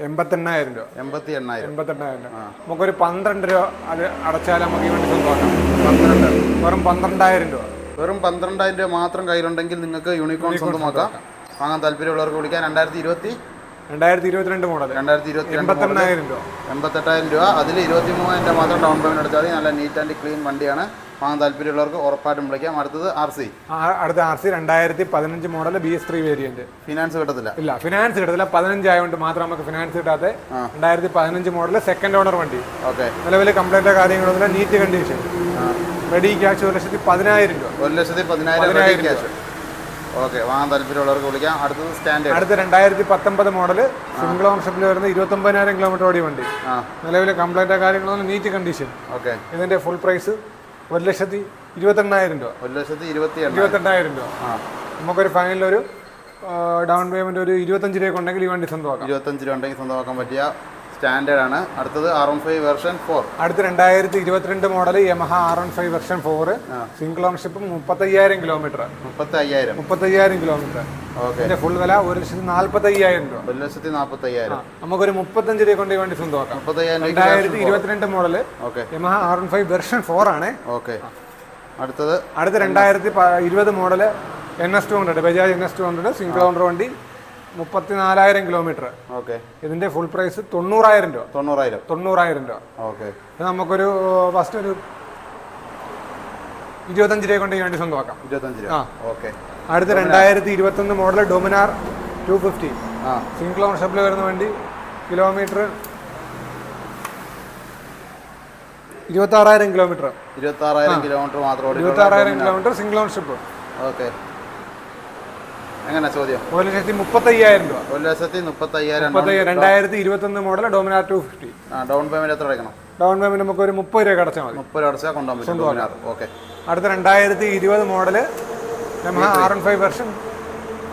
എൺപത്തെണ്ണായിരം രൂപ. എൺപത്തി എണ്ണായിരം എൺപത്തെണ്ണായിരം രൂപ. നമുക്കൊരു പന്ത്രണ്ട് രൂപ അത് അടച്ചാൽ നമുക്ക് ഈ വണ്ടി സ്വന്തമാക്കാം. പന്ത്രണ്ട്. വെറും പന്ത്രണ്ടായിരം രൂപ. വെറും പന്ത്രണ്ടായിരം രൂപ മാത്രം കയ്യിലുണ്ടെങ്കിൽ നിങ്ങൾക്ക് യൂണിക്കോൺ സ്വന്തമാക്കാം. വാങ്ങാൻ താല്പര്യമുള്ളവർക്ക് വിളിക്കാം. രണ്ടായിരത്തി ഇരുപത്തി രണ്ടായിരത്തി ഇരുപത്തിരണ്ട് മോഡൽ രണ്ടായിരത്തി ഇരുപത്തി എൺപത്തെണ്ണായിരം രൂപ. എൺപത്തെട്ടായിരം രൂപ. അതിൽ ഇരുപത്തി മൂവായിരം രൂപ മാത്രം ഡൗൺ പേയ്മെന്റ് എടുത്താൽ മതി. നല്ല നീറ്റ് ആൻഡ് ക്ലീൻ വണ്ടിയാണ്. വാങ്ങാൻ താല്പര്യമുള്ളവർക്ക് ഉറപ്പായിട്ടും വിളിക്കാം. അടുത്തത് ആർ സി അടുത്ത ആർ സി രണ്ടായിരത്തി പതിനഞ്ച് model B S three variant finance കിട്ടത്തില്ല. ഇല്ല ഫിനാൻസ് കിട്ടത്തില്ല. പതിനഞ്ച് ആയതുകൊണ്ട് മാത്രം നമുക്ക് ഫിനാൻസ് കിട്ടാതെ രണ്ടായിരത്തി പതിനഞ്ച് മോഡൽ സെക്കൻഡ് ഓണർ വണ്ടി. ഓക്കെ നിലവിൽ കംപ്ലൈന്റ് കാര്യങ്ങളൊന്നുമില്ല നീറ്റ് കണ്ടീഷൻ റെഡി ക്യാഷ് ഒരു ലക്ഷത്തി പതിനായിരം രൂപ. ഒരു ലക്ഷത്തി പതിനായിരം ക്യാഷ് ഓക്കെ വാങ്ങാൻ താല്പര്യമുള്ളവർക്ക് വിളിക്കാം. അടുത്തത് സ്റ്റാൻഡേർഡ്. അടുത്ത രണ്ടായിരത്തി പത്തൊമ്പത് മോഡൽ സിംഗിൾ ഓൺഷിപ്പിൽ വരുന്ന ഇരുപത്തൊമ്പതിനായിരം കിലോമീറ്റർ ഓടി വണ്ടി. നിലവിലെ കംപ്ലൈന്റ് കാര്യങ്ങളൊന്നും നീറ്റ് കണ്ടീഷൻ ഓക്കെ. ഇതിന്റെ ഫുൾ പ്രൈസ് ഒരു ലക്ഷത്തി ഇരുപത്തെണ്ണായിരം രൂപ. ഒരു ലക്ഷത്തി ഇരുപത്തി ഇരുപത്തെണ്ണായിരം രൂപ. നമുക്കൊരു ഫൈനലൊരു ഒരു ഡൗൺ പേയ്മെന്റ് ഒരു ഇരുപത്തഞ്ച് രൂപ ഉണ്ടെങ്കിൽ ഈ വണ്ടി സ്വന്തമാക്കാം. ഇരുപത്തഞ്ച് രൂപ ഉണ്ടെങ്കിൽ സ്വന്തമാക്കാൻ പറ്റിയ സ്റ്റാൻഡേർഡ് ആണ് അടുത്തത് R one five version four അടുത്ത രണ്ടായിരത്തി ഇരുപത്തിരണ്ട് model Yamaha R one five version four single ownership മുപ്പത്തയ്യായിരം കിലോമീറ്റർ മുപ്പത്തയ്യായിരം. മുപ്പത്തയ്യായിരം കിലോമീറ്റർ ഓക്കെ. ഇതിന്റെ ഫുൾ വില ഒരു ലക്ഷത്തി നാൽപ്പത്തി അയ്യായിരം രൂപ. ഒരു ലക്ഷത്തി നാൽപ്പത്തി അയ്യായിരം നമുക്കൊരു മുപ്പത്തഞ്ച് രൂപ കൊണ്ട് വേണ്ടി സ്വന്തമാക്കാം. രണ്ടായിരത്തി ഇരുപത്തിരണ്ട് model okay. Yamaha R one five version four ആണ്. ഓക്കെ. അടുത്തത് അടുത്ത രണ്ടായിരത്തി ഇരുപത് model N S two hundred Bajaj N S two hundred single owner വണ്ടി മുപ്പത്തിനാലായിരം കിലോമീറ്റർ ഓക്കെ. ഇതിന്റെ ഫുൾ പ്രൈസ് തൊണ്ണൂറായിരം രൂപ. തൊണ്ണൂറായിരം. തൊണ്ണൂറായിരം രൂപ. ഓക്കെ. ഇത് നമുക്കൊരു ഫസ്റ്റ് ഒരു ഇരുപത്തഞ്ച് രൂപ കൊണ്ട് വേണ്ടി വണ്ടി സ്വന്തമാക്കാം. ഇരുപത്തഞ്ച് രൂപ. ആ. ഓക്കെ. അടുത്ത രണ്ടായിരത്തി ഇരുപത്തൊന്ന് മോഡൽ ഡൊമിനാർ ടു ഫിഫ്റ്റി ആ. സിംഗിൾ ഓണർഷിപ്പിൽ വരുന്ന വണ്ടി കിലോമീറ്റർ ഇരുപത്താറായിരം കിലോമീറ്റർ ഇരുപത്തി ആറായിരം കിലോമീറ്റർ മാത്രം ഇരുപത്തി ഇരുപത്താറായിരം കിലോമീറ്റർ സിംഗിൾ ഓണർഷിപ്പ് ഓക്കെ. എങ്ങനെ ചോദ്യം? ഒരു ലക്ഷത്തി മുപ്പത്തയ്യായിരം രൂപ. ഒരു ലക്ഷത്തി മുപ്പത്തയ്യായിരം രണ്ടായിരത്തി ഇരുപത്തൊന്ന് model Dominar two fifty down payment എത്ര അടയ്ക്കണം? ഡൗൺ പേയ്മെന്റ് നമുക്ക് ഒരു മുപ്പത് രൂപ അടച്ചാൽ മതി. മുപ്പത് രൂപ അടച്ചാൽ കൊണ്ടുപോകാൻ പറ്റും ഡോമിനാർ ഓക്കെ അടുത്ത രണ്ടായിരത്തി ഇരുപത് മോഡൽ നമ്മൾ ആർ എൻ ഫൈവ് വെർഷൻ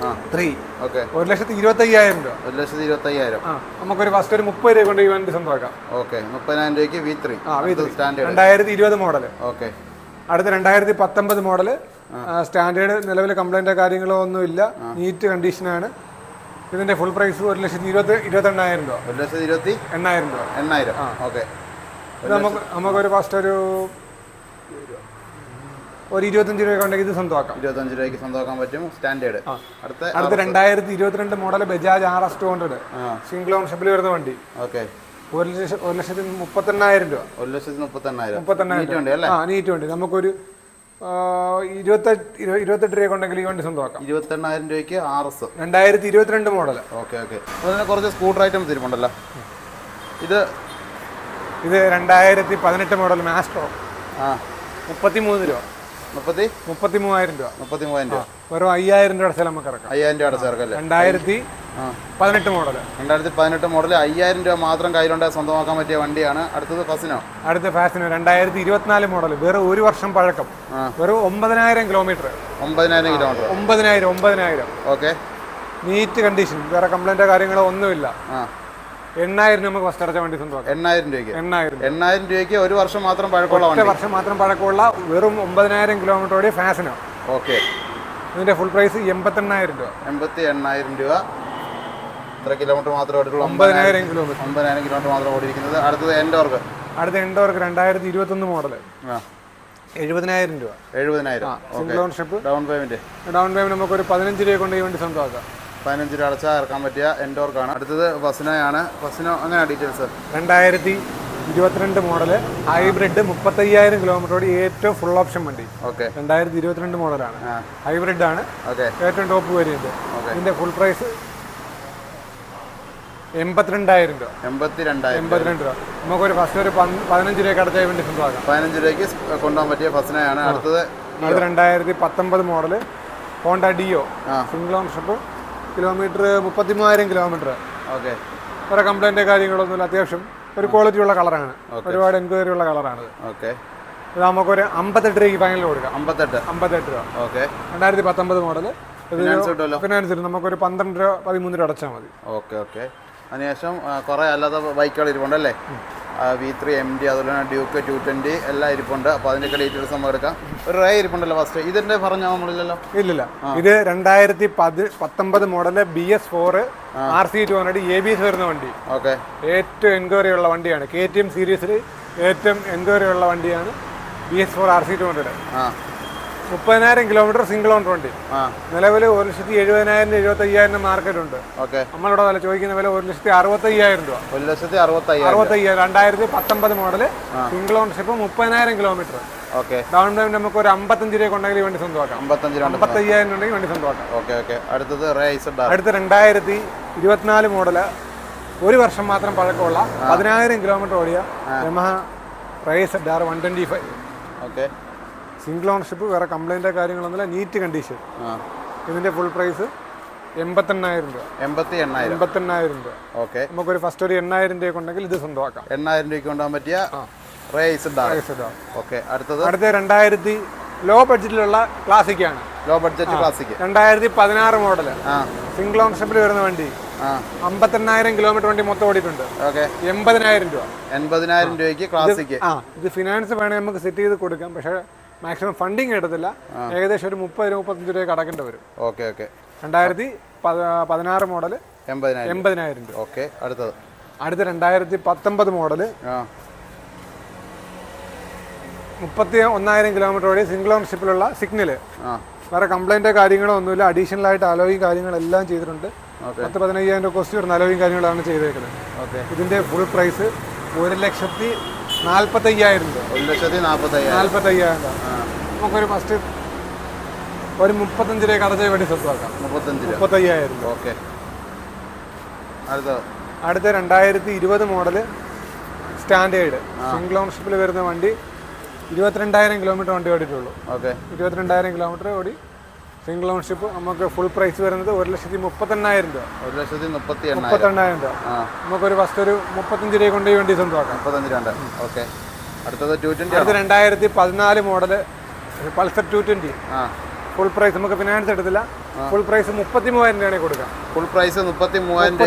ആ. ത്രീ ഓക്കെ ഒരു ലക്ഷത്തി ഇരുപത്തയ്യായിരം രൂപ. ഒരു ലക്ഷത്തി ഇരുപത്തി അയ്യായിരം ആ നമുക്കൊരു ഫസ്റ്റ് ഒരു മുപ്പത് രൂപ കൊണ്ട് ഈ വണ്ടി സ്വന്തമാക്കാം. ഓക്കെ മുപ്പതിനായിരം രൂപയ്ക്ക് വി ത്രീ ആ സ്റ്റാൻഡേർഡ് രണ്ടായിരത്തി ഇരുപത് മോഡൽ ഓക്കെ അടുത്ത രണ്ടായിരത്തി പത്തൊമ്പത് മോഡൽ സ്റ്റാൻഡേർഡ് നിലവിൽ കംപ്ലൈന്റോ കാര്യങ്ങളോ ഒന്നുമില്ല നീറ്റ് കണ്ടീഷനാണ്. ഇതിന്റെ ഫുൾ പ്രൈസ് ഒരു ലക്ഷത്തി ഇരുപത്തി ഇരുപത്തെണ്ണായിരം രൂപ. ഒരു ലക്ഷത്തി ഇരുപത്തി എണ്ണായിരം രൂപ. എണ്ണായിരം. ഓക്കെ. ഇത് നമുക്ക് നമുക്കൊരു ഫസ്റ്റ് ഒരു ഒരു ഇരുപത്തഞ്ച് രൂപ ഉണ്ടെങ്കിൽ ഇത് സ്വന്തമാക്കാം. ഇരുപത്തഞ്ച് രൂപയ്ക്ക് സ്വന്തമാക്കാൻ പറ്റും സ്റ്റാൻഡേർഡ്. അടുത്ത അടുത്ത രണ്ടായിരത്തി ഇരുപത്തിരണ്ട് model Bajaj R S two hundred. ആ. സിംഗിൾ ഓൺഷിപ്പിൽ വരുന്ന വണ്ടി. ഓക്കെ. ഒരു ലക്ഷം ഒരു ലക്ഷത്തി മുപ്പത്തെണ്ണായിരം രൂപ. ഒരു ലക്ഷത്തി മുപ്പത്തെണ്ണായിരം. മുപ്പത്തെണ്ണായിരം നീറ്റ് വണ്ടി അല്ലേ? ആ നീറ്റ് വണ്ടി. നമുക്കൊരു ആ, ഇരുപത്തെട്ട് ഇരു- ഇരുപത്തെട്ട് രൂപ ഉണ്ടെങ്കിൽ ഈ വണ്ടി സ്വന്തമാക്കാം. ഇരുപത്തെണ്ണായിരം രൂപയ്ക്ക് ആർ എസ്. രണ്ടായിരത്തി ഇരുപത്തിരണ്ട് മോഡൽ ഓക്കെ ഓക്കെ. അതിന് കുറച്ച് സ്കൂട്ടർ ഐറ്റംസ് ഇരിപ്പുണ്ടല്ലോ. ഇത് ഇത് രണ്ടായിരത്തി പതിനെട്ട് മോഡൽ മാസ്ട്രോ ആ. മുപ്പത്തി മൂന്ന് രൂപ. മുപ്പത്തി? മുപ്പത്തി മൂവായിരം രൂപ. മുപ്പത്തി മൂവായിരം രൂപ വെറും അയ്യായിരം രൂപ സ്ഥലം നമുക്ക് ഇറക്കാം. അയ്യായിരം രൂപ ചേർക്കല്ലേ രണ്ടായിരത്തി പതിനെട്ട് മോഡൽ രണ്ടായിരത്തി പതിനെട്ട് മോഡൽ അയ്യായിരം രൂപ മാത്രം കയ്യിലുണ്ട് സ്വന്തമാക്കാൻ പറ്റിയ വണ്ടിയാണ്. അടുത്തത് ഫസിനോ അടുത്ത ഫാസിനോ രണ്ടായിരത്തി ഇരുപത്തിനാല് മോഡൽ വെറും ഒരു വർഷം പഴക്കം. വെറും ഒമ്പതിനായിരം കിലോമീറ്റർ. ഒമ്പതിനായിരം കിലോമീറ്റർ. ഒമ്പതിനായിരം ഒമ്പതിനായിരം. ഓക്കെ. Neat condition. വേറെ കംപ്ലൈന്റോ കാര്യങ്ങളോ ഒന്നുമില്ല. എണ്ണായിരം നമുക്ക് ഫസ്റ്റ് അടച്ച വണ്ടി സ്വന്തമാക്കാം. എണ്ണായിരം രൂപയ്ക്ക്? എണ്ണായിരം എണ്ണായിരം രൂപയ്ക്ക് ഒരു വർഷം മാത്രം പഴക്കമുള്ള വർഷം മാത്രം പഴക്കമുള്ള വെറും ഒമ്പതിനായിരം കിലോമീറ്ററോടെ ഫാസിനോ ഓക്കെ. ഇതിന്റെ ഫുൾ പ്രൈസ് എൺപത്തെണ്ണായിരം രൂപ. എൺപത്തി എണ്ണായിരം രൂപ. ഇത്ര കിലോമീറ്റർ മാത്രം ഓടിയിട്ടുള്ളൂ. ഒമ്പതിനായിരം കിലോമീറ്റർ ഒമ്പതിനായിരം കിലോമീറ്റർ മാത്രം ഓടിയിരിക്കുന്നത്. അടുത്തത് എൻഡോർക്ക് അടുത്ത എൻഡോർക്ക് രണ്ടായിരത്തി ഇരുപത്തൊന്ന് മോഡൽ എഴുപതിനായിരം രൂപ. എഴുപതിനായിരം. Single ownership down payment down payment നമുക്ക് ഒരു പതിനഞ്ച് രൂപ കൊണ്ട് ഈ വണ്ടി സ്വന്തമാക്കാം പതിനഞ്ച് രൂപ അടച്ചാൽ ഇറക്കാൻ പറ്റിയ എൻഡോർക്കാണ് അടുത്തത് ഫസിനോയാണ് ഫസിനോ അങ്ങനെയാണ് ഡീറ്റെയിൽസ് രണ്ടായിരത്തി ഇരുപത്തിരണ്ട് മോഡൽ ഹൈബ്രിഡ് മുപ്പത്തയ്യായിരം കിലോമീറ്റർ ഓടി ഏറ്റവും ഫുൾ ഓപ്ഷൻ വണ്ടി. ഓക്കെ. രണ്ടായിരത്തി ഇരുപത്തിരണ്ട് മോഡലാണ് ഹൈബ്രിഡ് ആണ് ഏറ്റവും ടോപ്പ് വേരിയന്റ് ഇതിന്റെ ഫുൾ പ്രൈസ് എൺപത്തിരണ്ടായിരം രൂപ. എൺപത്തിരണ്ടായിരം എൺപത്തിരണ്ട് രൂപ. നമുക്കൊരു ഫസ്റ്റ് ഒരു പതിനഞ്ച് രൂപയ്ക്ക് അടച്ചാൽ വേണ്ടി സ്വന്തമാക്കാം പതിനഞ്ച് രൂപയ്ക്ക് കൊണ്ടുപോകാൻ പറ്റിയ ഫസ്റ്റിനെയാണ് അടുത്തത് അത് രണ്ടായിരത്തി പത്തൊമ്പത് model. Honda Dio. Single ownership kilometre മുപ്പത്തിമൂവായിരം kilometre okay. വേറെ കംപ്ലൈന്റ് കാര്യങ്ങളൊന്നുമില്ല. അത്യാവശ്യം ഒരു ക്വാളിറ്റി ഉള്ള കളറാണ് ഒരുപാട് എൻക്വയറി ഉള്ള കളറാണ് ഓക്കെ ഇത് നമുക്കൊരു അമ്പത്തെട്ട് രൂപയ്ക്ക് ഫൈനൽ കൊടുക്കാം. അമ്പത്തെട്ട്. അമ്പത്തെട്ട് രൂപ. ഓക്കെ രണ്ടായിരത്തി പത്തൊമ്പത് മോഡൽ ഫിനാൻസ് നമുക്കൊരു പന്ത്രണ്ട് രൂപ പതിമൂന്ന് രൂപ അടച്ചാൽ മതി. ഓക്കെ ഓക്കെ അതിനുശേഷം കുറേ അല്ലാത്ത ബൈക്കുകൾ ഇരിപ്പുണ്ടല്ലേ വി ത്രീ എം ഡി അതുപോലെ തന്നെ ഡ്യൂക്ക് ടു ട്വന്റി എല്ലാം ഇരിപ്പുണ്ട്. അപ്പോൾ അതിന്റെയൊക്കെ ഡീറ്റെയിൽസ് നമുക്ക് എടുക്കാം. ഒരു റേ ഇരിപ്പുണ്ടല്ലോ ഫസ്റ്റ് ഇതിന്റെ പറഞ്ഞാൽ നമ്മളില്ലല്ലോ? ഇല്ലില്ല. ഇത് രണ്ടായിരത്തി പതി പത്തൊമ്പത് model B S four R C two hundred A B S വരുന്ന വണ്ടി. ഓക്കെ. ഏറ്റവും എൻക്വയറി ഉള്ള വണ്ടിയാണ് കെ ടി എം സീരീസിൽ ഏറ്റവും എൻക്വയറി ഉള്ള വണ്ടിയാണ് B S four R C two hundred ആ. മുപ്പതിനായിരം കിലോമീറ്റർ സിംഗിൾ ഓൺ വണ്ടി നിലവിൽ ഒരു ലക്ഷത്തി എഴുപതിനായിരം എഴുപത്തി അയ്യായിരം മാർക്കറ്റ് ഉണ്ട് ഓക്കെ. നമ്മളിവിടെ വില ചോദിക്കുന്ന വില ഒരു ലക്ഷത്തി അറുപത്തി അയ്യായിരം രൂപ. ഒരു ലക്ഷത്തി അറുപത്തി അറുപത്തി അയ്യായിരം രണ്ടായിരത്തി പത്തൊമ്പത് മോഡൽ സിംഗിൾ ഓൺഷിപ്പ് മുപ്പതിനായിരം കിലോമീറ്റർ. ഓക്കെ. ഡൗൺ പേയ്മെന്റ് നമുക്ക് ഒരു അമ്പത്തഞ്ച് രൂപ ഉണ്ടെങ്കിൽ വേണ്ടി സ്വന്തമാക്കാം. അമ്പത്തി അയ്യായിരം ഉണ്ടെങ്കിൽ വേണ്ടി സ്വന്തമാക്കാം. Okay okay. അടുത്തത് അടുത്ത രണ്ടായിരത്തി ഇരുപത്തിനാല് മോഡൽ ഒരു വർഷം മാത്രം പഴക്കമുള്ള പതിനായിരം കിലോമീറ്റർ ഓടിയ യമഹ റേസ് Dar one twenty five okay. Single ownership വേറെ കംപ്ലൈന്റോ കാര്യങ്ങളൊന്നുമില്ല നീറ്റ് കണ്ടീഷൻ ഇതിന്റെ ഇതിന്റെ ഫുൾ പ്രൈസ് എൺപത്തെണ്ണായിരം രൂപ. എൺപത്തി എണ്ണായിരം എൺപത്തെണ്ണായിരം രൂപ. ഓക്കെ. നമുക്കൊരു ഫസ്റ്റ് ഒരു എണ്ണായിരം രൂപ ഉണ്ടെങ്കിൽ ഇത് സ്വന്തമാക്കാം. എണ്ണായിരം രൂപയ്ക്ക് കൊണ്ടുപോകാൻ പറ്റിയ. ഓക്കെ. അടുത്തത്? അടുത്ത രണ്ടായിരത്തി ലോ ബഡ്ജറ്റിലുള്ള ക്ലാസിക് ആണ്. ലോ ബഡ്ജറ്റ് ക്ലാസിക് രണ്ടായിരത്തി പതിനാറ് മോഡൽ സിംഗിൾ ഓണർഷിപ്പിൽ വരുന്ന വണ്ടി. അമ്പത്തെണ്ണായിരം കിലോമീറ്റർ വണ്ടി മൊത്തം ഓടിയിട്ടുണ്ട്. ഓക്കെ. എൺപതിനായിരം രൂപ. എൺപതിനായിരം രൂപയ്ക്ക് ക്ലാസിക് ഇത് ഫിനാൻസ് വേണമെങ്കിൽ നമുക്ക് സെറ്റ് ചെയ്ത് കൊടുക്കാം. പക്ഷേ മാക്സിമം ഫണ്ടിങ് എടുത്തില്ല. ഏകദേശം ഒരു മുപ്പത് രൂപ മുപ്പത്തഞ്ച് രൂപ അടക്കേണ്ടി വരും. Okay okay. രണ്ടായിരത്തി പതിനാറ് മോഡൽ എൺപതിനായിരം എൺപതിനായിരം രൂപ. ഓക്കെ അടുത്തത്. അടുത്ത രണ്ടായിരത്തി പത്തൊമ്പത് മോഡൽ മുപ്പത്തി ഒന്നായിരം കിലോമീറ്റർ വഴി സിംഗിൾ ഓൺഷിപ്പിലുള്ള സിഗ്നൽ ആ. വേറെ കംപ്ലൈന്റോ കാര്യങ്ങളോ ഒന്നുമില്ല. അഡീഷണൽ ആയിട്ട് അലോയും കാര്യങ്ങളെല്ലാം ചെയ്തിട്ടുണ്ട്. പത്ത് പതിനയ്യായിരം രൂപ കോസ്റ്റ് വരുന്ന അലോയും കാര്യങ്ങളാണ് ചെയ്തേക്കുന്നത്. ഓക്കെ. ഇതിന്റെ ഫുൾ പ്രൈസ് ഒരു ലക്ഷത്തി നാൽപ്പത്തയ്യായിരം രൂപ. ഒരു ലക്ഷത്തി നാൽപ്പത്തയ്യായിരം നാൽപ്പത്തയ്യായിരം രൂപ. ആ. നമുക്കൊരു ഫസ്റ്റ് ഒരു മുപ്പത്തഞ്ച് രൂപ കടച്ച വേണ്ടി സ്വത്താക്കാം മുപ്പത്തഞ്ച് മുപ്പത്തയ്യായിരം രൂപ. ഓക്കെ. അടുത്ത. അടുത്ത രണ്ടായിരത്തി ഇരുപത് മോഡൽ സ്റ്റാൻഡേർഡ്. സിംഗിൾ ഓണർഷിപ്പിൽ വരുന്ന വണ്ടി ഇരുപത്തിരണ്ടായിരം കിലോമീറ്റർ വണ്ടി ഓടിയിട്ടുള്ളൂ. ഓക്കെ. ഇരുപത്തിരണ്ടായിരം കിലോമീറ്റർ ഓടി സിംഗിൾ ഓൺഷിപ്പ് നമുക്ക് ഫുൾ പ്രൈസ് വരുന്നത് ഒരു ലക്ഷത്തി മുപ്പത്തെണ്ണായിരം രൂപ. ഒരു ലക്ഷത്തി മുപ്പത്തി മുപ്പത്തെണ്ണായിരം രൂപ. നമുക്ക് നമുക്കൊരു ഫസ്റ്റ് ഒരു മുപ്പത്തഞ്ച് രൂപ കൊണ്ട് വേണ്ടി സ്വന്തമാക്കാം. മുപ്പത്തഞ്ച് ഓക്കെ. അടുത്തത് ടു ട്വന്റി അടുത്ത രണ്ടായിരത്തി പതിനാല് മോഡൽ പൾസർ ടു ട്വന്റി ആ. ഫുൾ പ്രൈസ് നമുക്ക് ഫിനാൻസ് എടുത്തില്ല. ഫുൾ പ്രൈസ് മുപ്പത്തി മൂവായിരം രൂപയാണ് കൊടുക്കാം. ഫുൾ പ്രൈസ് മുപ്പത്തി മൂവായിരം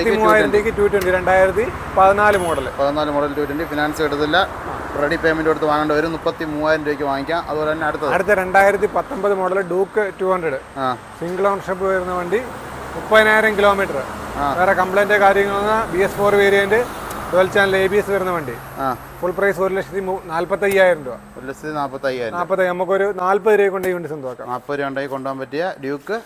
രൂപയ്ക്ക് ടു ട്വന്റി രണ്ടായിരത്തി പതിനാല് മോഡൽ പതിനാല് മോഡൽ ടു ട്വന്റി ഫിനാൻസ് എടുത്തില്ല. റെഡി പേയ്മെന്റ് കൊടുത്ത് വാങ്ങേണ്ടി വരും മുപ്പത്തി മൂവായിരം രൂപയ്ക്ക് വാങ്ങിക്കാം. അതുപോലെ തന്നെ അടുത്തത്. അടുത്ത രണ്ടായിരത്തി പത്തൊമ്പത് model Duke two hundred single ownership വരുന്ന വണ്ടി മുപ്പതിനായിരം കിലോമീറ്റർ വേറെ കംപ്ലൈന്റ് കാര്യങ്ങൾ B S four variant dual channel A B S വരുന്ന വണ്ടി. ഫുൾ പ്രൈസ് ഒരു ലക്ഷത്തി നാൽപ്പത്തയ്യായിരം രൂപ. ഒരു ലക്ഷത്തി നാൽപ്പത്തി അയ്യായിരം നാൽപ്പത്തി നമുക്കൊരു നാൽപ്പത് രൂപ കൊണ്ട് ഈ വണ്ടി സ്വന്തമാക്കാം. നാൽപ്പത് രൂപ കൊണ്ടുപോകാൻ പറ്റിയ Duke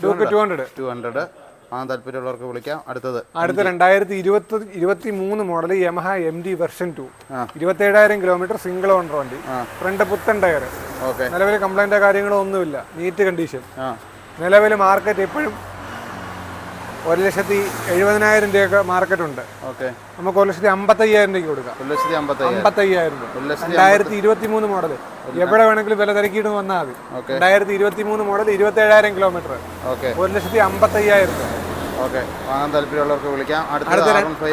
Duke two hundred two hundred വാങ്ങാൻ താല്പര്യമുള്ളവർക്ക് വിളിക്കാം. അടുത്തത്. അടുത്ത രണ്ടായിരത്തി ഇരുപത്തി ഇരുപത്തി മൂന്ന് model Yamaha M D version two ആ. ഇരുപത്തേഴായിരം കിലോമീറ്റർ സിംഗിൾ ഓണർ വണ്ടി ഫ്രണ്ട് പുത്തൻ ടയർ ഓക്കെ. നിലവിൽ കംപ്ലൈന്റോ കാര്യങ്ങളോ ഒന്നുമില്ല. നീറ്റ് കണ്ടീഷൻ ആ. നിലവിൽ മാർക്കറ്റ് എപ്പോഴും ഒരു ലക്ഷത്തി എഴുപതിനായിരം രൂപയൊക്കെ മാർക്കറ്റ് ഉണ്ട്. ഓക്കെ. നമുക്ക് ഒരു ലക്ഷത്തി അമ്പത്തയ്യായിരം രൂപയ്ക്ക് കൊടുക്കാം. ഒരു ലക്ഷത്തി അമ്പത്തി അമ്പത്തയ്യായിരം രൂപ. രണ്ടായിരത്തി ഇരുപത്തി മൂന്ന് മോഡൽ എവിടെ വേണമെങ്കിലും വില തിരക്കിയിട്ട് വന്നാൽ മതി. രണ്ടായിരത്തി ഇരുപത്തി മൂന്ന് മോഡൽ ഇരുപത്തി ഏഴായിരം കിലോമീറ്റർ ഓക്കെ. ഒരു ലക്ഷത്തി അമ്പത്തി അയ്യായിരം ഓക്കെ. വാങ്ങാൻ താല്പര്യമുള്ളവർക്ക് വിളിക്കാം. അടുത്ത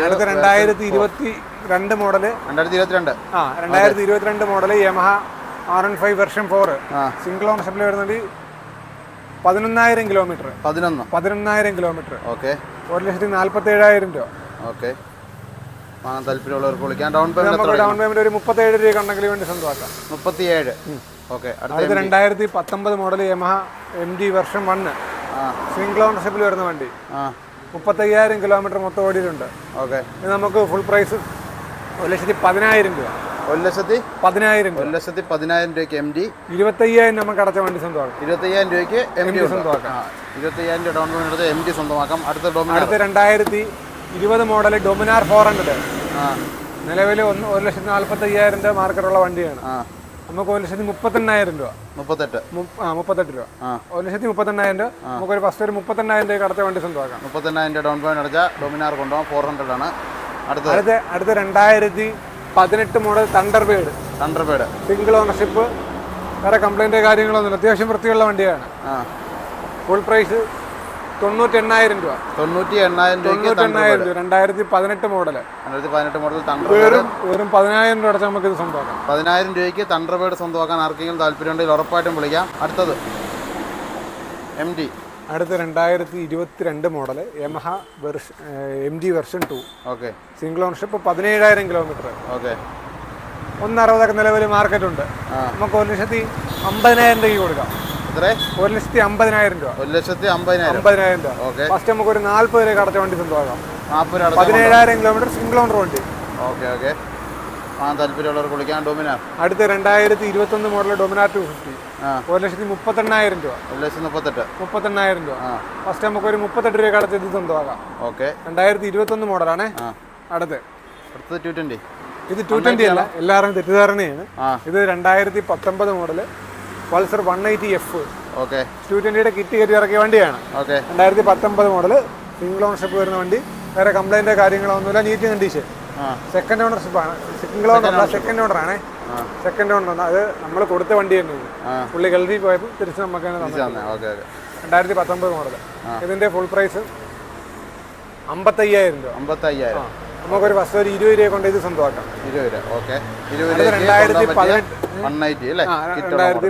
അടുത്ത രണ്ടായിരത്തി ഇരുപത്തി രണ്ട് മോഡൽ. രണ്ടായിരത്തി ഇരുപത്തിരണ്ട് ആ രണ്ടായിരത്തി ഇരുപത്തിരണ്ട് model Yamaha R N five version four single ഓണർഷിപ്പിൽ വരുന്നത് പതിനൊന്നായിരം കിലോമീറ്റർ പതിനൊന്ന്. പതിനൊന്നായിരം കിലോമീറ്റർ ഓക്കെ. ഒരു ലക്ഷത്തി നാൽപ്പത്തി ഏഴായിരം രൂപ. ഓക്കെ. വാങ്ങാൻ താല്പര്യമുള്ളവർക്ക് വിളിക്കാം. ഡൗൺ പേയ്മെന്റ് ഡൗൺ പേയ്മെന്റ് ഒരു മുപ്പത്തേഴ് രൂപ ഉണ്ടെങ്കിൽ വേണ്ടി സ്വന്തമാക്കാം. മുപ്പത്തിയേഴ്. ഓക്കെ അടുത്ത രണ്ടായിരത്തി പത്തൊമ്പത് model Yamaha M D version one ആ. സിംഗിൾ ഓണർഷിപ്പിൽ വരുന്ന വണ്ടി. മുപ്പത്തയ്യായിരം കിലോമീറ്റർ മൊത്തം ഓടിയിട്ടുണ്ട്. ഓക്കെ ഇത് നമുക്ക് ഫുൾ പ്രൈസ് ഒരു ലക്ഷത്തി പതിനായിരം രൂപ. ഒരു ലക്ഷത്തി? പതിനായിരം ഒരു ലക്ഷത്തി പതിനായിരം രൂപയ്ക്ക് എം ഡി ഇരുപത്തയ്യായിരം നമുക്ക് അടച്ച വണ്ടി സ്വന്തമാക്കാം. ഇരുപത്തയ്യായിരം രൂപയ്ക്ക് എം ഡി സ്വന്തമാക്കാം. ഇരുപത്തയ്യായിരം രൂപ ഡൗൺ പേയ്മെന്റ് എടുത്ത് എം ഡി സ്വന്തമാക്കാം. അടുത്ത ഡോമിനാർ അടുത്ത രണ്ടായിരത്തി ഇരുപത് മോഡൽ ഡൊമിനാർ ഫോർ ഹൺഡ്രഡ് നിലവിൽ ഒന്ന് ഒരു ലക്ഷത്തി നാല്പത്തി അയ്യായിരം രൂപ മാർക്കറ്റുള്ള വണ്ടിയാണ്. നമുക്ക് ഒരു ലക്ഷത്തി മുപ്പത്തെണ്ണായിരം രൂപ. മുപ്പത്തെട്ട്. ആ മുപ്പത്തെട്ട് രൂപ. ഒരു ലക്ഷത്തി മുപ്പത്തെണ്ണായിരം രൂപ. നമുക്ക് ഒരു ഫസ്റ്റ് ഒരു മുപ്പത്തെണ്ണായിരം രൂപ കടത്തെ വണ്ടി സ്വന്തമാക്കാം. മുപ്പത്തെണ്ണായിരം രൂപ ഡൗൺ പേയ്മെന്റ് അടച്ചാൽ ഡൊമിനാർ കൊണ്ടുപോകാം. ഫോർ ഹൺഡ്രഡ് ആണ്. അടുത്ത അടുത്ത അടുത്ത രണ്ടായിരത്തി പതിനെട്ട് model Thunderbird Thunderbird single ownership വേറെ കംപ്ലൈന്റ് കാര്യങ്ങളൊന്നുമില്ല. അത്യാവശ്യം വൃത്തിയുള്ള വണ്ടിയാണ്. ഫുൾ പ്രൈസ് തൊണ്ണൂറ്റി എണ്ണായിരം രൂപ. തൊണ്ണൂറ്റി എണ്ണായിരം തൊണ്ണൂറ്റി എണ്ണായിരം രൂപ. രണ്ടായിരത്തി പതിനെട്ട് മോഡൽ രണ്ടായിരത്തി പതിനെട്ട് മോഡൽ വെറും വെറും പതിനായിരം രൂപ അടച്ചാൽ നമുക്ക് ഇത് സ്വന്തമാക്കാം. പതിനായിരം രൂപയ്ക്ക് തണ്ടർബേഡ് സ്വന്തമാക്കാൻ ആർക്കെങ്കിലും താല്പര്യമുണ്ടെങ്കിൽ ഉറപ്പായിട്ടും വിളിക്കാം. അടുത്തത്. എം ഡി അടുത്ത രണ്ടായിരത്തി ഇരുപത്തിരണ്ട് model Yamaha version M D version two okay. Single ownership പതിനേഴായിരം കിലോമീറ്റർ ഓക്കെ. ഒന്ന് അറുപതൊക്കെ നിലവിൽ മാർക്കറ്റുണ്ട് ഉണ്ട് നമുക്ക് ഒരു ലക്ഷത്തി അമ്പതിനായിരം രൂപയ്ക്ക് കൊടുക്കാം. എത്രേ? ഒരു ലക്ഷത്തി അമ്പതിനായിരം രൂപ. ഒരു ലക്ഷത്തി അമ്പതിനായിരം. അമ്പതിനായിരം രൂപ. ഓക്കെ. ഫസ്റ്റ് നമുക്ക് ഒരു നാൽപ്പത് രൂപ അടച്ച വണ്ടി സ്വന്തമാക്കാം. നാൽപ്പത് രൂപ പതിനേഴായിരം കിലോമീറ്റർ സിംഗിൾ ഓണർ വണ്ടി. Okay okay. ആ താല്പര്യമുള്ളവർക്ക് വിളിക്കാം. ഡൊമിനാർ അടുത്ത രണ്ടായിരത്തി ഇരുപത്തൊന്ന് മോഡൽ ഡൊമിനാർ ടു ഫിഫ്റ്റി ഒരു ലക്ഷത്തി മുപ്പത്തെണ്ണായിരം രൂപ. ഒരു ലക്ഷത്തി മുപ്പത്തെട്ട്. മുപ്പത്തെണ്ണായിരം രൂപ. ഫസ്റ്റ് നമുക്ക് ഒരു മുപ്പത്തെട്ട് രൂപ അടച്ച് ഇത് സ്വന്തമാക്കാം. ഓക്കെ. രണ്ടായിരത്തി ഇരുപത്തൊന്ന് മോഡലാണേ അടുത്ത്. അടുത്തത് ടു ട്വന്റി ഇത് ടു ട്വന്റി അല്ല. എല്ലാവരും തെറ്റിദ്ധാരണയാണ്. ഇത് രണ്ടായിരത്തി പത്തൊമ്പത് model Pulsar one eighty F. Okay. Two ട്വന്റിയുടെ kit കയറ്റി ഇറക്കിയ വണ്ടിയാണ്. ഓക്കെ. രണ്ടായിരത്തി പത്തൊമ്പത് മോഡൽ സിംഗിൾ ഓണർഷിപ്പ് വരുന്ന വണ്ടി. വേറെ കംപ്ലൈന്റോ കാര്യങ്ങളൊന്നുമില്ല നീറ്റ് കണ്ടീഷൻ സെക്കൻഡ് ഓണർഷിപ്പ് ആണ്. സിംഗിൾ ഓണർ സെക്കൻഡ് ഓണർ ആണേ. സെക്കൻഡ് ഓണർ അത് നമ്മൾ കൊടുത്ത വണ്ടി തന്നെയാണ് ആ. പുള്ളി ഗൾഫിൽ പോയപ്പോൾ തിരിച്ച് നമുക്ക് തന്നെ തന്നു. തന്നെ രണ്ടായിരത്തി പത്തൊമ്പത് മോഡൽ ഇതിന്റെ ഫുൾ പ്രൈസ് അമ്പത്തയ്യായിരം രൂപ. അമ്പത്തയ്യായിരം. നമുക്കൊരു ഫസ്റ്റ് ഒരു ഇരുപത് രൂപ കൊണ്ട് ഇത് സ്വന്തമാക്കാം. ഇരുപത് രൂപ. ഓക്കെ. ഇരുപത് രണ്ടായിരത്തി പതിനെട്ട് വൺ നയന്റി അല്ലേ? രണ്ടായിരത്തി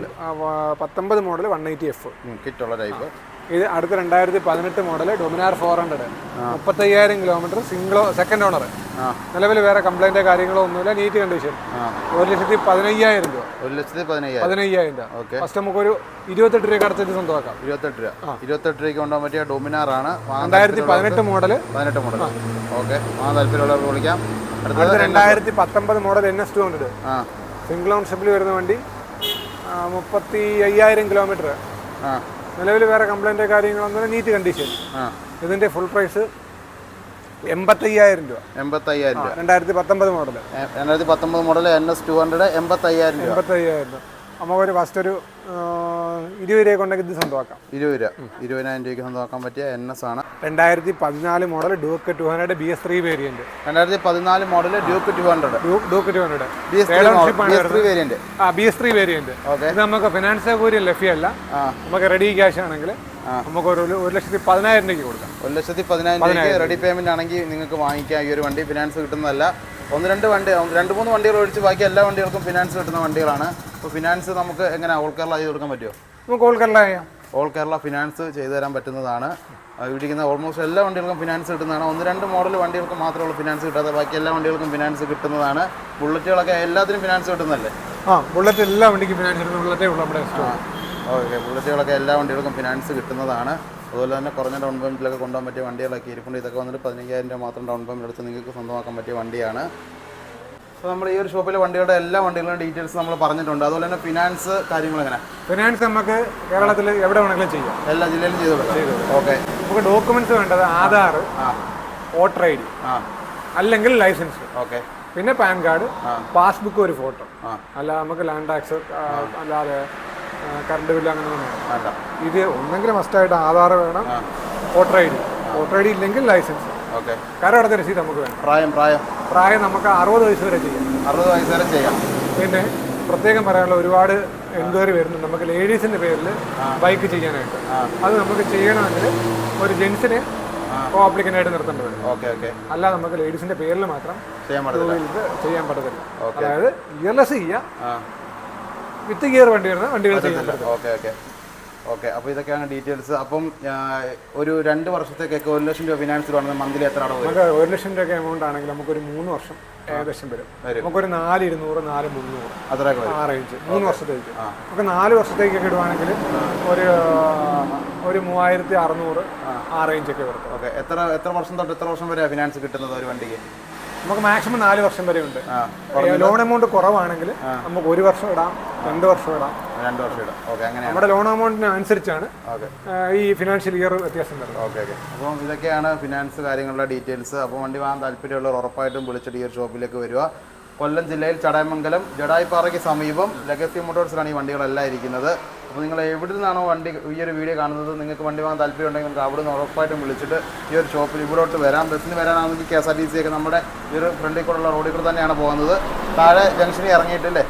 പത്തൊമ്പത് മോഡൽ വൺ എയ്റ്റി എഫ് കിറ്റുള്ള ടൈപ്പ് ഇത് അടുത്ത രണ്ടായിരത്തി പതിനെട്ട് മോഡൽ ഡൊമിനാർ ഫോർ ഹൺഡ്രഡ് മുപ്പത്തയ്യായിരം കിലോമീറ്റർ സിംഗിൾ സെക്കൻഡ് ഓണർ നിലവിൽ വേറെ കംപ്ലൈന്റ് കാര്യങ്ങളോ ഒന്നുമില്ല നീറ്റ് കണ്ടീഷൻ ഒരു ലക്ഷത്തി പതിനയ്യായിരം രൂപ. ഒരു ലക്ഷത്തി പതിനയ്യായിരം. രൂപ. ഫസ്റ്റ് നമുക്ക് ഒരു ഇരുപത്തെട്ട് രൂപ അടച്ചിട്ട് സ്വന്തമാക്കാം. ഇരുപത്തെട്ട് രൂപ. ഇരുപത്തെട്ട് രൂപയ്ക്ക് കൊണ്ടുപോകാൻ പറ്റിയ ഡൊമിനാർ ആണ്. രണ്ടായിരത്തി പതിനെട്ട് മോഡൽ പതിനെട്ട് മോഡൽ ഓക്കെ. ആ താല്പര്യമുള്ളവർക്ക് വിളിക്കാം. അടുത്തത് അടുത്ത രണ്ടായിരത്തി പത്തൊമ്പത് model N S two hundred single ഓൺഷിപ്പിൽ വരുന്ന വണ്ടി മുപ്പത്തി അയ്യായിരം കിലോമീറ്റർ നിലവിൽ വേറെ കംപ്ലൈന്റ് കാര്യങ്ങളൊന്നും നീറ്റ് കണ്ടീഷൻ ഇതിന്റെ ഫുൾ പ്രൈസ് എൺപത്തയ്യായിരം രൂപ. എൺപത്തയ്യായിരം രൂപ. രണ്ടായിരത്തി പത്തൊമ്പത് മോഡൽ രണ്ടായിരത്തി പത്തൊമ്പത് model N S two hundred എൺപത്തയ്യായിരം രൂപ. എൺപത്തയ്യായിരം രൂപ. നമുക്കൊരു ഫസ്റ്റ് ഒരു ഇരുപത് രൂപ കൊണ്ടെങ്കിൽ ഇത് സ്വന്തമാക്കാം. ഇരുപത് രൂപ. ഇരുപതിനായിരം രൂപയ്ക്ക് സ്വന്തമാക്കാൻ പറ്റിയ എൻ എസ് ആണ്. രണ്ടായിരത്തി പതിനാല് model Duke two hundred B S three variant രണ്ടായിരത്തി പതിനാല് model Duke two hundred Duke two hundred B S three B S three variant ആ ബി എസ് ത്രീ വേരിയന്റ് ഇത് നമുക്ക് ഫിനാൻസ് സൗകര്യം ലഭ്യമല്ല. നമുക്ക് റെഡി ക്യാഷ് ആണെങ്കിൽ നമുക്ക് ഒരു ഒരു ലക്ഷത്തി പതിനായിരം രൂപയ്ക്ക് കൊടുക്കാം. ഒരു ലക്ഷത്തി പതിനായിരം രൂപയ്ക്ക് റെഡി പേയ്മെന്റ് ആണെങ്കിൽ നിങ്ങൾക്ക് വാങ്ങിക്കാം. ഈ ഒരു വണ്ടി ഫിനാൻസ് കിട്ടുന്നതല്ല. ഒന്ന് രണ്ട് വണ്ടി രണ്ട് മൂന്ന് വണ്ടികൾ ഒഴിച്ച് ബാക്കി എല്ലാ വണ്ടികൾക്കും ഫിനാൻസ് കിട്ടുന്ന വണ്ടികളാണ്. അപ്പോൾ ഫിനാൻസ് നമുക്ക് എങ്ങനെ ഓൾ കേരള ചെയ്ത് കൊടുക്കാൻ പറ്റുമോ നമുക്ക് ഓൾ കേരള ചെയ്യാം. ഓൾ കേരള ഫിനാൻസ് ചെയ്തു തരാൻ പറ്റുന്നതാണ്. ഇരിക്കുന്ന ഓൾമോസ്റ്റ് എല്ലാ വണ്ടികൾക്കും ഫിനാൻസ് കിട്ടുന്നതാണ്. ഒന്ന് രണ്ട് മോഡൽ വണ്ടികൾക്ക് മാത്രമേ ഉള്ളൂ ഫിനാൻസ് കിട്ടാതെ ബാക്കി എല്ലാ വണ്ടികൾക്കും ഫിനാൻസ് കിട്ടുന്നതാണ്. ബുള്ളറ്റുകളൊക്കെ എല്ലാത്തിനും ഫിനാൻസ് കിട്ടുന്നതല്ലേ? ആ ബുള്ളറ്റ് എല്ലാ വണ്ടിക്കും ഫിനാൻസ് ബുള്ളറ്റേ ഉള്ളൂ നമ്മുടെ ഓക്കെ ബുള്ളറ്റുകളൊക്കെ എല്ലാ വണ്ടികൾക്കും ഫിനാൻസ് കിട്ടുന്നതാണ്. അതുപോലെ തന്നെ കുറഞ്ഞ ഡൗൺ പേയ്മെന്റിലൊക്കെ കൊണ്ടുപോകാൻ പറ്റിയ വണ്ടികളൊക്കെ ഇരിപ്പുണ്ട്. ഇതൊക്കെ വന്നിട്ട് പതിനയ്യായിരം രൂപ മാത്രം ഡൗൺ പേയ്മെന്റ് എടുത്ത് നിങ്ങൾക്ക് സ്വന്തമാക്കാൻ പറ്റിയ വണ്ടിയാണ്. അപ്പോൾ നമ്മൾ ഈ ഒരു ഷോപ്പിലെ വണ്ടികളുടെ എല്ലാ വണ്ടികളുടെ ഡീറ്റെയിൽസ് നമ്മൾ പറഞ്ഞിട്ടുണ്ട്. അതുപോലെ തന്നെ ഫിനാൻസ് കാര്യങ്ങൾ എങ്ങനെ? ഫിനാൻസ് നമുക്ക് കേരളത്തിൽ എവിടെ വേണമെങ്കിലും ചെയ്യാം. എല്ലാ ജില്ലയിലും ചെയ്ത് കൊടുക്കാം. ഓക്കെ നമുക്ക് ഡോക്യുമെന്റ്സ് വേണ്ടത് ആധാർ ആ. വോട്ടർ ഐ ഡി ആ. അല്ലെങ്കിൽ ലൈസൻസ്. ഓക്കെ പിന്നെ പാൻ കാർഡ് പാസ്ബുക്ക് ഒരു ഫോട്ടോ. അല്ല നമുക്ക് ലാൻഡ് ടാക്സ് അല്ലാതെ കറണ്ട് ബില്ല് അങ്ങനെ ഒന്നും ഇത് ഒന്നെങ്കിലും മസ്റ്റായിട്ട് ആധാർ വേണം voter I D. Voter I D ഇല്ലെങ്കിൽ ലൈസൻസ്. ഓക്കെ. കരടച്ച രസീത് നമുക്ക് വേണം. പ്രായം പ്രായം. പ്രായം നമുക്ക് അറുപത് വയസ്സ് വരെ ചെയ്യാം. അറുപത് വയസ്സ് വരെ ചെയ്യാം. പിന്നെ പ്രത്യേകം പറയാനുള്ള ഒരുപാട് എൻക്വയറി വരുന്നുണ്ട്. നമുക്ക് ലേഡീസിന്റെ പേരിൽ ബൈക്ക് ചെയ്യാനായിട്ട്. അത് നമുക്ക് ചെയ്യണമെങ്കിൽ ഒരു ജെൻസിനെ കോ ആപ്ലിക്കന്റായിട്ട് നിർത്തേണ്ടി വരും. Okay okay. അല്ല നമുക്ക് ലേഡീസിന്റെ പേരിൽ മാത്രം ചെയ്യാൻ പറ്റത്തില്ല. ഇത് ചെയ്യാൻ പറ്റത്തില്ല. അതായത് ഗിയർലെസ് ചെയ്യാം. വിത്ത് ഗിയർ വണ്ടി വരുന്ന വണ്ടികൾ ചെയ്യാൻ പറ്റും ഓക്കെ ഓക്കെ. ഓക്കെ അപ്പോൾ ഇതൊക്കെയാണ് ഡീറ്റെയിൽസ് അപ്പം ഒരു രണ്ട് വർഷത്തേക്കൊക്കെ ഒരു ലക്ഷം രൂപ ഫിനാൻസ് വേണമെങ്കിൽ മന്ത്ലി എത്ര അടവ് നമുക്ക് ഒരു ലക്ഷം രൂപ എമൗണ്ട് ആണെങ്കിൽ നമുക്കൊരു മൂന്ന് വർഷം ഏകദേശം വരും. നമുക്കൊരു നാല് ഇരുന്നൂറ് നാല് മുന്നൂറ് അത്രയൊക്കെ വരും. ആ റേഞ്ച് മൂന്ന് വർഷത്തേക്ക്. നമുക്ക് നാല് വർഷത്തേക്കൊക്കെ ഇടുവാണെങ്കിൽ ഒരു ഒരു മൂവായിരത്തി അറുന്നൂറ് ആ. റേഞ്ചൊക്കെ വരും. ഓക്കെ എത്ര എത്ര വർഷം തൊട്ട് എത്ര വർഷം വരെ ഫിനാൻസ് കിട്ടുന്നത് ഒരു വണ്ടിക്ക്? നമുക്ക് മാക്സിമം നാല് വർഷം വരെ ഉണ്ട്. ലോൺ എമൗണ്ട് കുറവാണെങ്കിൽ നമുക്ക് ഒരു വർഷം ഇടാം രണ്ട് വർഷം ഇടാം. രണ്ട് വർഷം ഇടാം. ഓക്കെ അങ്ങനെയാണ്. നമ്മുടെ ലോൺ എമൗണ്ടിന് അനുസരിച്ചാണ് ഈ ഫിനാൻഷ്യൽ ഇയർ വ്യത്യാസം വരുന്നത്. Okay okay. അപ്പം ഇതൊക്കെയാണ് ഫിനാൻസ് കാര്യങ്ങളുടെ ഡീറ്റെയിൽസ് അപ്പോൾ വണ്ടി വാങ്ങാൻ താല്പര്യമുള്ളവർ ഉറപ്പായിട്ടും വിളിച്ചിട്ട് ഈ ഒരു ഷോപ്പിലേക്ക് വരിക. കൊല്ലം ജില്ലയിൽ ചടയമംഗലം ജഡായിപ്പാറയ്ക്ക് സമീപം ലെഗസി മോട്ടോഴ്സിലാണ് ഈ വണ്ടികളെല്ലാം ഇരിക്കുന്നത്. അപ്പോൾ നിങ്ങൾ എവിടെ നിന്നാണോ വണ്ടി ഈ ഒരു വീഡിയോ കാണുന്നത് നിങ്ങൾക്ക് വണ്ടി വാങ്ങാൻ താല്പര്യം ഉണ്ടെങ്കിൽ നിങ്ങൾക്ക് അവിടെ നിന്ന് ഉറപ്പായിട്ടും വിളിച്ചിട്ട് ഈ ഒരു ഷോപ്പിൽ ഇവിടോട്ട് വരാം. ബസ്സിന് വരാനാണെങ്കിൽ K S R T C ഒക്കെ നമ്മുടെ ഈ ഒരു ഫ്രണ്ടിൽ കൂടെയുള്ള റോഡിൽ കൂടെ തന്നെയാണ് പോകുന്നത്. താഴെ ജംഗ്ഷനിൽ ഇറങ്ങിയിട്ടില്ലേ?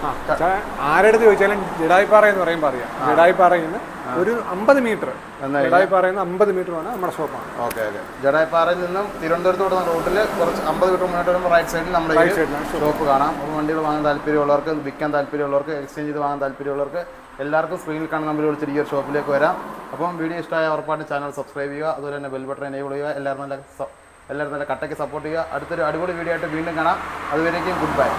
ആരെടുത്ത് ചോദിച്ചാലും ജഡായിപ്പാറ എന്ന് പറയുമ്പോൾ അറിയാം ജഡായിപ്പാറയിൽ നിന്ന് ഒരു അമ്പത് മീറ്റർ ജഡായിപ്പാറയിൽ നിന്ന് അമ്പത് മീറ്റർ ആണ് നമ്മുടെ ഷോപ്പാണ് ഓക്കെ ഓക്കെ. ജഡായിപ്പാറയിൽ നിന്നും തിരുവനന്തപുരത്തോട് റൂട്ടിൽ കുറച്ച് അമ്പത് മീറ്റർ മുന്നോട്ട് വരുമ്പോൾ റൈറ്റ് സൈഡിൽ നമ്മുടെ ഷോപ്പ് കാണാം. അപ്പോൾ വണ്ടികൾ വാങ്ങാൻ താല്പര്യമുള്ളവർക്ക് വിൽക്കാൻ താല്പര്യമുള്ളവർക്ക് എക്സ്ചേഞ്ച് ചെയ്ത് വാങ്ങാൻ താല്പര്യമുള്ളവർക്ക് എല്ലാവർക്കും സ്ക്രീനിൽ കാണുന്ന നമ്പർ വിളിച്ചിട്ട് ഈ ഒരു ഷോപ്പിലേക്ക് വരാം. അപ്പം വീഡിയോ ഇഷ്ടമായ ഉറപ്പായിട്ട് ചാനൽ സബ്സ്ക്രൈബ് ചെയ്യുക. അതുപോലെ തന്നെ ബെൽ ബട്ടൺ എനേബിൾ ചെയ്യുക. എല്ലാവരും നല്ല എല്ലാവരും നല്ല കട്ടയ്ക്ക് സപ്പോർട്ട് ചെയ്യുക. അടുത്തൊരു അടിപൊളി വീഡിയോ ആയിട്ട് വീണ്ടും കാണാം. അതുവരേക്കും ഗുഡ് ബൈ